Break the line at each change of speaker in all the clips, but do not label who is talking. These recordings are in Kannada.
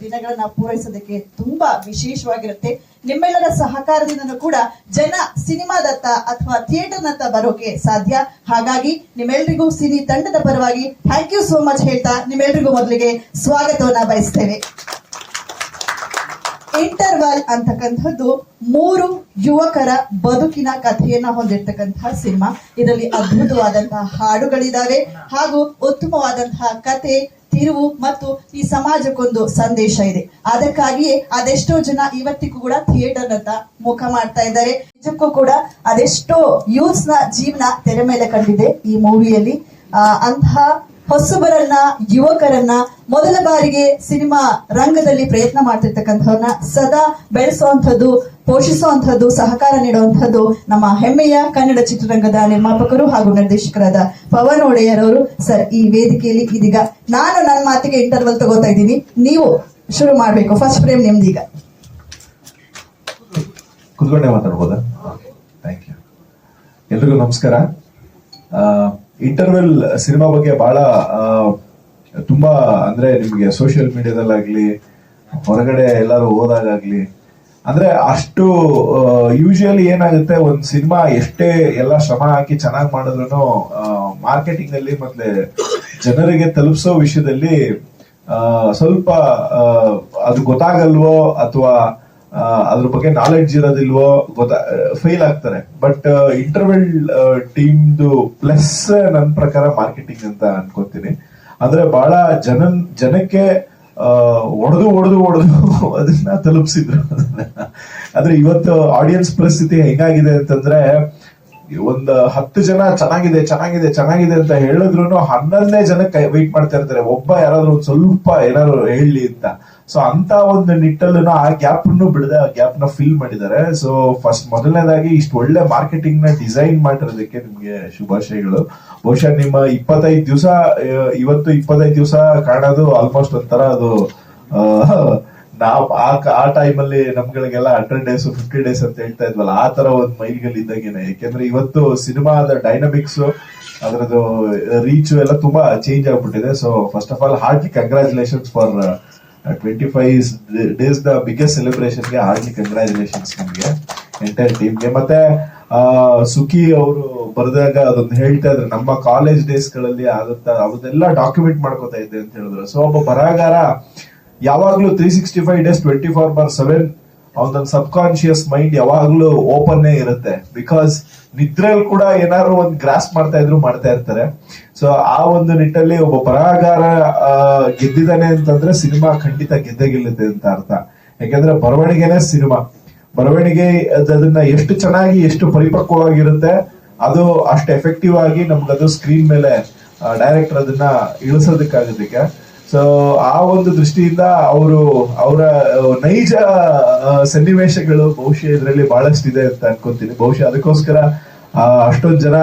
ದಿನಗಳನ್ನ ಪೂರೈಸೋದಕ್ಕೆ ತುಂಬಾ ವಿಶೇಷವಾಗಿರುತ್ತೆ. ನಿಮ್ಮೆಲ್ಲರ ಸಹಕಾರದಿಂದನೂ ಕೂಡ ಜನ ಸಿನಿಮಾದತ್ತ ಅಥವಾ ಥಿಯೇಟರ್ನತ್ತ ಬರೋಕೆ ಸಾಧ್ಯ. ಹಾಗಾಗಿ ನಿಮ್ಮೆಲ್ರಿಗೂ ಸಿನಿ ತಂಡದ ಪರವಾಗಿ ಥ್ಯಾಂಕ್ ಯು ಸೋ ಮಚ್ ಹೇಳ್ತಾ ನಿಮ್ಮೆಲ್ರಿಗೂ ಮೊದಲಿಗೆ ಸ್ವಾಗತವನ್ನ ಬಯಸ್ತೇವೆ. ಇಂಟರ್ವಾಲ್ ಅಂತಕ್ಕಂಥದ್ದು ಮೂರು ಯುವಕರ ಬದುಕಿನ ಕಥೆಯನ್ನ ಹೊಂದಿರತಕ್ಕಂತಹ ಸಿನಿಮಾ. ಇದರಲ್ಲಿ ಅದ್ಭುತವಾದಂತಹ ಹಾಡುಗಳಿದಾವೆ ಹಾಗೂ ಉತ್ತಮವಾದಂತಹ ಕತೆ ತಿರುವು ಮತ್ತು ಈ ಸಮಾಜಕ್ಕೊಂದು ಸಂದೇಶ ಇದೆ. ಅದಕ್ಕಾಗಿಯೇ ಅದೆಷ್ಟೋ ಜನ ಇವತ್ತಿಗೂ ಕೂಡ ಥಿಯೇಟರ್ ಅಂತ ಮುಖ ಮಾಡ್ತಾ ಇದ್ದಾರೆ. ನಿಜಕ್ಕೂ ಕೂಡ ಅದೆಷ್ಟೋ ಯೂತ್ಸ್ನ ಜೀವನ ತೆರೆ ಮೇಲೆ ಕಂಡಿದೆ ಈ ಮೂವಿಯಲ್ಲಿ ಅಂತಹ ಹೊಸಬರನ್ನ, ಯುವಕರನ್ನ ಮೊದಲ ಬಾರಿಗೆ ಸಿನಿಮಾ ರಂಗದಲ್ಲಿ ಪ್ರಯತ್ನ ಮಾಡ್ತಿರ್ತಕ್ಕಂಥವ್ರನ್ನ ಸದಾ ಬೆಳೆಸುವಂಥದ್ದು, ಪೋಷಿಸುವಂಥದ್ದು, ಸಹಕಾರ ನೀಡುವಂಥದ್ದು ನಮ್ಮ ಹೆಮ್ಮೆಯ ಕನ್ನಡ ಚಿತ್ರರಂಗದ ನಿರ್ಮಾಪಕರು ಹಾಗೂ ನಿರ್ದೇಶಕರಾದ ಪವನ್ ಒಡೆಯರ್ ಅವರು ಸರ್, ಈ ವೇದಿಕೆಯಲ್ಲಿ ಇದೀಗ ನಾನು ನನ್ನ ಮಾತಿಗೆ ಇಂಟರ್ವಲ್ ತಗೋತಾ ಇದ್ದೀನಿ. ನೀವು ಶುರು ಮಾಡಬೇಕು. ಫಸ್ಟ್ ಫ್ರೇಮ್ ನಿಮ್ದೀಗ
ಕುತ್ಕೊಂಡೆ ಮಾತಾಡ್ಬೋದಾ? ಥ್ಯಾಂಕ್ ಎಲ್ರಿಗೂ ನಮಸ್ಕಾರ. ಇಂಟರ್ವೆಲ್ ಸಿನಿಮಾ ಬಗ್ಗೆ ಬಹಳ ತುಂಬಾ ಅಂದ್ರೆ ನಿಮ್ಗೆ ಸೋಷಿಯಲ್ ಮೀಡಿಯಾದಲ್ಲಾಗ್ಲಿ ಹೊರಗಡೆ ಎಲ್ಲರೂ ಹೋದಾಗ್ಲಿ ಅಂದ್ರೆ ಅಷ್ಟು ಯೂಶಲಿ ಏನಾಗುತ್ತೆ, ಒಂದ್ ಸಿನಿಮಾ ಎಷ್ಟೇ ಎಲ್ಲ ಶ್ರಮ ಹಾಕಿ ಚೆನ್ನಾಗಿ ಮಾಡಿದ್ರು ಮಾರ್ಕೆಟಿಂಗ್ ಅಲ್ಲಿ ಮತ್ತೆ ಜನರಿಗೆ ತಲುಪಿಸೋ ವಿಷಯದಲ್ಲಿ ಸ್ವಲ್ಪ ಅದು ಗೊತ್ತಾಗಲ್ವೋ ಅಥವಾ ಅದ್ರ ಬಗ್ಗೆ ನಾಲೆಡ್ಜ್ ಇರೋದಿಲ್ವೋ ಗೊತ್ತಾ ಫೇಲ್ ಆಗ್ತಾರೆ. ಬಟ್ ಇಂಟರ್ವೆಲ್ ಟೀಮ್ದು ಪ್ಲಸ್ ನನ್ನ ಪ್ರಕಾರ ಮಾರ್ಕೆಟಿಂಗ್ ಅಂತ ಅನ್ಕೋತೀನಿ. ಅಂದ್ರೆ ಬಹಳ ಜನ ಜನಕ್ಕೆ ಒಡೆದು ಒಡೆದು ಒಡೆದು ಅದನ್ನ ತಲುಪಿಸಿದ್ರು. ಅಂದ್ರೆ ಇವತ್ತು ಆಡಿಯನ್ಸ್ ಪರಿಸ್ಥಿತಿ ಹೆಂಗಾಗಿದೆ ಅಂತಂದ್ರೆ, ಒಂದ್ ಹತ್ತು ಜನ ಚೆನ್ನಾಗಿದೆ ಚೆನ್ನಾಗಿದೆ ಚೆನ್ನಾಗಿದೆ ಅಂತ ಹೇಳಿದ್ರು ಹನ್ನೊಂದನೇ ಜನಕ್ಕೆ ವೆಯ್ಟ್ ಮಾಡ್ತಾ ಇರ್ತಾರೆ. ಒಬ್ಬ ಯಾರಾದ್ರೂ ಸ್ವಲ್ಪ ಏನಾದ್ರು ಹೇಳಿ ಅಂತ. ಸೊ ಅಂತ ಒಂದು ನಿಟ್ಟಲ್ಲೂ ಆ ಗ್ಯಾಪ್ ಬಿಡದೆ, ಆ ಗ್ಯಾಪ್ನ ಫಿಲ್ ಮಾಡಿದ್ದಾರೆ. ಸೊ ಫಸ್ಟ್ ಮೊದಲನೇದಾಗಿ ಇಷ್ಟು ಒಳ್ಳೆ ಮಾರ್ಕೆಟಿಂಗ್ನ ಡಿಸೈನ್ ಮಾಡಿರೋದಕ್ಕೆ ನಿಮ್ಗೆ ಶುಭಾಶಯಗಳು. ಬಹುಶಃ ನಿಮ್ಮ ಇಪ್ಪತ್ತೈದು ದಿವಸ ಇವತ್ತು ಇಪ್ಪತ್ತೈದು ದಿವಸ ಕಾಣೋದು ಆಲ್ಮೋಸ್ಟ್ ಒಂಥರ ಅದು ನಾವ್ ಆ ಆ ಟೈಮಲ್ಲಿ ನಮ್ಗಳಿಗೆಲ್ಲ ಹಂಡ್ರೆಡ್ ಡೇಸ್ ಫಿಫ್ಟಿ ಡೇಸ್ ಅಂತ ಹೇಳ್ತಾ ಇದ್ವಲ್ಲ, ಆ ತರ ಒಂದ್ ಮೈಲ್ಗಲ್ ಇದ್ದಾಗೇನೆ. ಯಾಕೆಂದ್ರೆ ಇವತ್ತು ಸಿನಿಮಾದ ಡೈನಮಿಕ್ಸ್ ಅದರದ್ದು ರೀಚ್ ಎಲ್ಲ ತುಂಬಾ ಚೇಂಜ್ ಆಗ್ಬಿಟ್ಟಿದೆ. So first of all heartly congratulations for twenty five days the biggest ಸೆಲೆಬ್ರೇಷನ್ಗೆ ಗೆ ಕಂಗ್ರ್ಯಾಚುಲೇಷನ್ಸ್ ನಿಮ್ಗೆ ಎಂಟೈರ್ ಟೀಮ್ಗೆ ಮತ್ತೆ ಸುಖಿ ಅವರು ಬರೆದಾಗ ಅದೊಂದು ಹೇಳ್ತಾ ಇದ್ರೆ, ನಮ್ಮ ಕಾಲೇಜ್ ಡೇಸ್ಗಳಲ್ಲಿ ಆದಂತ ಅವನ್ನೆಲ್ಲ ಡಾಕ್ಯುಮೆಂಟ್ ಮಾಡ್ಕೋತಾ ಇದ್ದೆ ಅಂತ ಹೇಳಿದ್ರು. ಸೊ ಒಬ್ಬ ಬರಹಗಾರ ಯಾವಾಗ್ಲೂ three sixty five days twenty four bar seven ಅವನ ಸಬ್ ಕಾನ್ಶಿಯಸ್ ಮೈಂಡ್ ಯಾವಾಗ್ಲೂ ಓಪನ್ ಇರುತ್ತೆ. ಬಿಕಾಸ್ ನಿದ್ರೆಯಲ್ಲಿ ಕೂಡ ಏನಾದ್ರು ಒಂದು ಗ್ರಾಸ್ ಮಾಡ್ತಾ ಇದ್ರು ಮಾಡ್ತಾ ಇರ್ತಾರೆ. ಸೊ ಆ ಒಂದು ನಿಟ್ಟಲ್ಲಿ ಒಬ್ಬ ಬರಹಗಾರ ಗೆದ್ದಿದ್ದಾನೆ ಅಂತಂದ್ರೆ ಸಿನಿಮಾ ಖಂಡಿತ ಗೆದ್ದೆ ಗೆಲ್ಲುತ್ತೆ ಅಂತ ಅರ್ಥ. ಯಾಕೆಂದ್ರೆ ಬರವಣಿಗೆನೆ ಸಿನಿಮಾ. ಬರವಣಿಗೆ ಅದನ್ನ ಎಷ್ಟು ಚೆನ್ನಾಗಿ, ಎಷ್ಟು ಪರಿಪಕ್ವವಾಗಿರುತ್ತೆ, ಅದು ಅಷ್ಟು ಎಫೆಕ್ಟಿವ್ ಆಗಿ ನಮ್ಗದು ಸ್ಕ್ರೀನ್ ಮೇಲೆ ಡೈರೆಕ್ಟರ್ ಅದನ್ನ ಇಳಿಸೋದಕ್ಕಾಗೋದಕ್ಕೆ ಸೊ ಆ ಒಂದು ದೃಷ್ಟಿಯಿಂದ ಅವರು ಅವರ ನೈಜ ಸನ್ನಿವೇಶಗಳು ಬಹುಶಃ ಇದರಲ್ಲಿ ಬಹಳಷ್ಟು ಇದೆ ಅಂತ ಅನ್ಕೊಂತೀನಿ. ಬಹುಶಃ ಅದಕ್ಕೋಸ್ಕರ ಅಷ್ಟೊಂದು ಜನ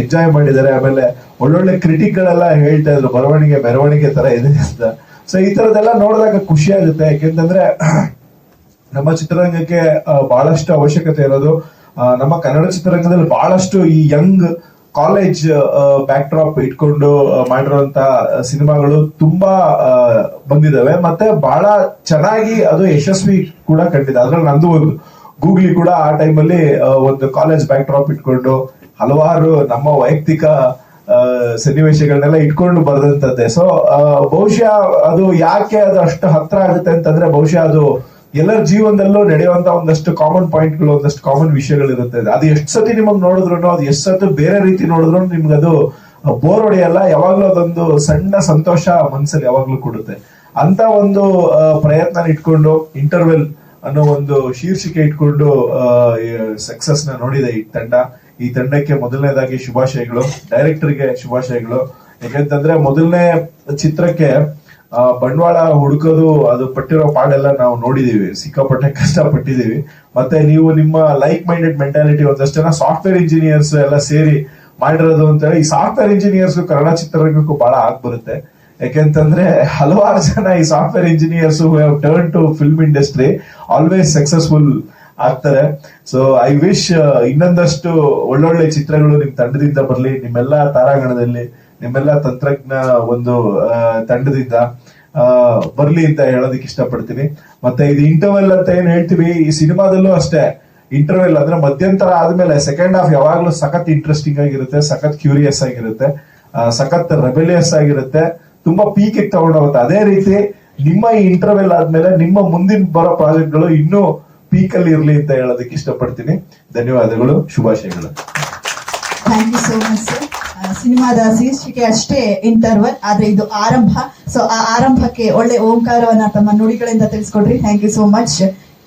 ಎಂಜಾಯ್ ಮಾಡಿದ್ದಾರೆ. ಆಮೇಲೆ ಒಳ್ಳೊಳ್ಳೆ ಕ್ರಿಟಿಕ್ ಗಳೆಲ್ಲ ಹೇಳ್ತಾ ಇದ್ರು, ಬರವಣಿಗೆ, ಮೆರವಣಿಗೆ ತರ ಇದೆ ಅಂತ. ಸೊ ಈ ತರದೆಲ್ಲ ನೋಡಿದಾಗ ಖುಷಿ ಆಗುತ್ತೆ. ಯಾಕೆಂತಂದ್ರೆ, ನಮ್ಮ ಚಿತ್ರರಂಗಕ್ಕೆ ಬಹಳಷ್ಟು ಅವಶ್ಯಕತೆ ಇರೋದು ನಮ್ಮ ಕನ್ನಡ ಚಿತ್ರರಂಗದಲ್ಲಿ ಬಹಳಷ್ಟು ಈ ಯಂಗ್ ಕಾಲೇಜ್ ಬ್ಯಾಕ್ ಡ್ರಾಪ್ ಇಟ್ಕೊಂಡು ಮಾಡಿರುವಂತಹ ಮಾಡಿರುವಂತ ಸಿನಿಮಾಗಳು ತುಂಬಾ ಬಂದಿದ್ದಾವೆ ಮತ್ತೆ ಬಹಳ ಚೆನ್ನಾಗಿ ಅದು ಯಶಸ್ವಿ ಕೂಡ ಕಂಡಿದೆ. ಅದ್ರಲ್ಲಿ ನಂದು ಒಂದು ಗೂಗ್ಲಿ ಕೂಡ ಆ ಟೈಮಲ್ಲಿ ಒಂದು ಕಾಲೇಜ್ ಬ್ಯಾಕ್ ಡ್ರಾಪ್ ಇಟ್ಕೊಂಡು, ಹಲವಾರು ನಮ್ಮ ವೈಯಕ್ತಿಕ ಸನ್ನಿವೇಶಗಳನ್ನೆಲ್ಲ ಇಟ್ಕೊಂಡು ಬರೆದಂತದ್ದೆ. ಸೊ ಬಹುಶಃ ಅದು ಯಾಕೆ ಅದು ಅಷ್ಟು ಹತ್ರ ಆಗುತ್ತೆ ಅಂತಂದ್ರೆ, ಬಹುಶಃ ಅದು ಎಲ್ಲರ ಜೀವನದಲ್ಲೂ ನಡೆಯುವಂತ ಒಂದಷ್ಟು ಕಾಮನ್ ಪಾಯಿಂಟ್ಗಳು ಒಂದಷ್ಟು ಕಾಮನ್ ವಿಷಯಗಳು ಇರುತ್ತೆ ಅದು ಎಷ್ಟು ಸತಿ ನಿಮಗೆ ನೋಡಿದ್ರು ಅದು ಎಷ್ಟು ಸತಿ ಬೇರೆ ರೀತಿ ನೋಡಿದ್ರು ನಿಮ್ಗೆ ಅದು ಬೋರ್ ಹೊಡೆಯಲ್ಲ. ಯಾವಾಗ್ಲೂ ಅದೊಂದು ಸಣ್ಣ ಸಂತೋಷ ಮನ್ಸಲ್ಲಿ ಯಾವಾಗ್ಲೂ ಕೊಡುತ್ತೆ. ಅಂತ ಒಂದು ಪ್ರಯತ್ನ ಇಟ್ಕೊಂಡು ಇಂಟರ್ವೆಲ್ ಅನ್ನೋ ಒಂದು ಶೀರ್ಷಿಕೆ ಇಟ್ಕೊಂಡು ಸಕ್ಸಸ್ನ ನೋಡಿದೆ ಈ ತಂಡ. ಈ ತಂಡಕ್ಕೆ ಮೊದಲನೇದಾಗಿ ಶುಭಾಶಯಗಳು. ಡೈರೆಕ್ಟರ್ಗೆ ಶುಭಾಶಯಗಳು. ಯಾಕಂತಂದ್ರೆ ಮೊದಲನೇ ಚಿತ್ರಕ್ಕೆ ಬಂಡವಾಳ ಹುಡುಕೋದು, ಅದು ಪಟ್ಟಿರೋ ಪಾಡೆಲ್ಲ ನಾವು ನೋಡಿದೀವಿ. ಸಿಕ್ಕಾಪಟ್ಟೆ ಕಷ್ಟ ಪಟ್ಟಿದೀವಿ ಮತ್ತೆ ನೀವು ನಿಮ್ಮ ಲೈಕ್ ಮೈಂಡೆಡ್ ಮೆಂಟಾಲಿಟಿ ಒಂದಷ್ಟು ಜನ ಸಾಫ್ಟ್ವೇರ್ ಇಂಜಿನಿಯರ್ಸ್ ಎಲ್ಲ ಸೇರಿ ಮಾಡಿರೋದು ಅಂತ ಹೇಳಿ ಈ ಸಾಫ್ಟ್ವೇರ್ ಇಂಜಿನಿಯರ್ಸ್ ಕನ್ನಡ ಚಿತ್ರರಂಗಕ್ಕೂ ಬಹಳ ಆಗ್ ಬರುತ್ತೆ. ಯಾಕೆಂತಂದ್ರೆ ಹಲವಾರು ಜನ ಈ software engineers turn to film industry always successful ಆಗ್ತಾರೆ. ಸೊ ಐ ವಿಶ್ ಇನ್ನೊಂದಷ್ಟು ಒಳ್ಳೊಳ್ಳೆ ಚಿತ್ರಗಳು ನಿಮ್ ತಂಡದಿಂದ ಬರ್ಲಿ. ನಿಮ್ಮೆಲ್ಲ ತಾರಾಗಣದಲ್ಲಿ ನಿಮ್ಮೆಲ್ಲ ತಂತ್ರಜ್ಞ ಒಂದು ತಂಡದಿಂದ ಬರ್ಲಿ ಅಂತ ಹೇಳೋದಕ್ಕೆ ಇಷ್ಟಪಡ್ತೀನಿ. ಮತ್ತೆ ಇದು ಇಂಟರ್ವೆಲ್ ಅಂತ ಏನ್ ಹೇಳ್ತೀವಿ? ಈ ಸಿನಿಮಾದಲ್ಲೂ ಅಷ್ಟೇ. ಇಂಟರ್ವೆಲ್ ಅಂದ್ರೆ ಮಧ್ಯಂತರ ಆದ್ಮೇಲೆ ಸೆಕೆಂಡ್ ಹಾಫ್ ಯಾವಾಗ್ಲೂ ಸಖತ್ ಇಂಟ್ರೆಸ್ಟಿಂಗ್ ಆಗಿರುತ್ತೆ, ಸಖತ್ ಕ್ಯೂರಿಯಸ್ ಆಗಿರುತ್ತೆ ಸಖತ್ ರೆಬೆಲಿಯಸ್ ಆಗಿರುತ್ತೆ. ತುಂಬಾ ಪೀಕ್ ತಗೊಂಡೋಗುತ್ತೆ. ಅದೇ ರೀತಿ ನಿಮ್ಮ ಈ ಇಂಟರ್ವೆಲ್ ಆದ್ಮೇಲೆ ನಿಮ್ಮ ಮುಂದಿನ ಬರೋ ಪ್ರಾಜೆಕ್ಟ್ಗಳು ಇನ್ನೂ ಪೀಕ್ ಅಲ್ಲಿ ಇರ್ಲಿ ಅಂತ ಹೇಳೋದಕ್ಕೆ ಇಷ್ಟಪಡ್ತೀನಿ. ಧನ್ಯವಾದಗಳು, ಶುಭಾಶಯಗಳು.
ಸಿನಿಮಾದ ಶೀರ್ಷಿಕೆ ಅಷ್ಟೇ ಇಂಟರ್ವಲ್, ಆದ್ರೆ ಇದು ಆರಂಭ. ಸೊ ಆ ಆರಂಭಕ್ಕೆ ಒಳ್ಳೆ ಓಂಕಾರವನ್ನ ತಮ್ಮ ನುಡಿಗಳಿಂದ ತಿಳಿಸ್ಕೊಡ್ರಿ. ಥ್ಯಾಂಕ್ ಯು ಸೋ ಮಚ್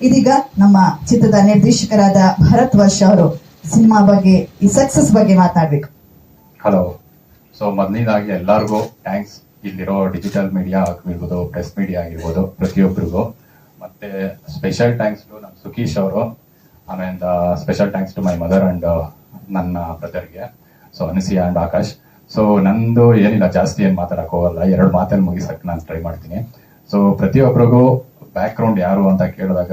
ಇದೀಗ ನಮ್ಮ ಚಿತ್ರದ ನಿರ್ದೇಶಕರಾದ ಭರತ್ ವರ್ಷ ಅವರು ಸಿನಿಮಾ ಬಗ್ಗೆ, ಈ ಸಕ್ಸಸ್ ಬಗ್ಗೆ ಮಾತಾಡ್ಬೇಕು.
ಹಲೋ ಸೊ ಮೊದಲನೇದಾಗಿ ಎಲ್ಲರಿಗೂ ಥ್ಯಾಂಕ್ಸ್ ಇಲ್ಲಿರೋ ಡಿಜಿಟಲ್ ಮೀಡಿಯಾ ಆಗಿರ್ಬೋದು ಪ್ರೆಸ್ ಮೀಡಿಯಾ ಆಗಿರ್ಬೋದು ಪ್ರತಿಯೊಬ್ಬರಿಗೂ ಮತ್ತೆ ಸ್ಪೆಷಲ್ ಥ್ಯಾಂಕ್ಸ್ ಟು ನಮ್ಮ ಸುಖೀಶ್ ಅವರು ಆಮೇಲೆ special thanks to my mother and ನನ್ನ ಬ್ರದರ್ಗೆ so Anasiya and Akash. So ನಂದು ಏನಿಲ್ಲ, ಜಾಸ್ತಿ ಏನು ಮಾತಾಡಕ್ ಹೋಗಲ್ಲ. ಎರಡು ಮಾತನ್ನು ಮುಗಿಸಕ್ಕೆ ನಾನು ಟ್ರೈ ಮಾಡ್ತೀನಿ. ಸೊ ಪ್ರತಿಯೊಬ್ಬರಿಗೂ ಬ್ಯಾಕ್ಗ್ರೌಂಡ್ ಯಾರು ಅಂತ ಕೇಳಿದಾಗ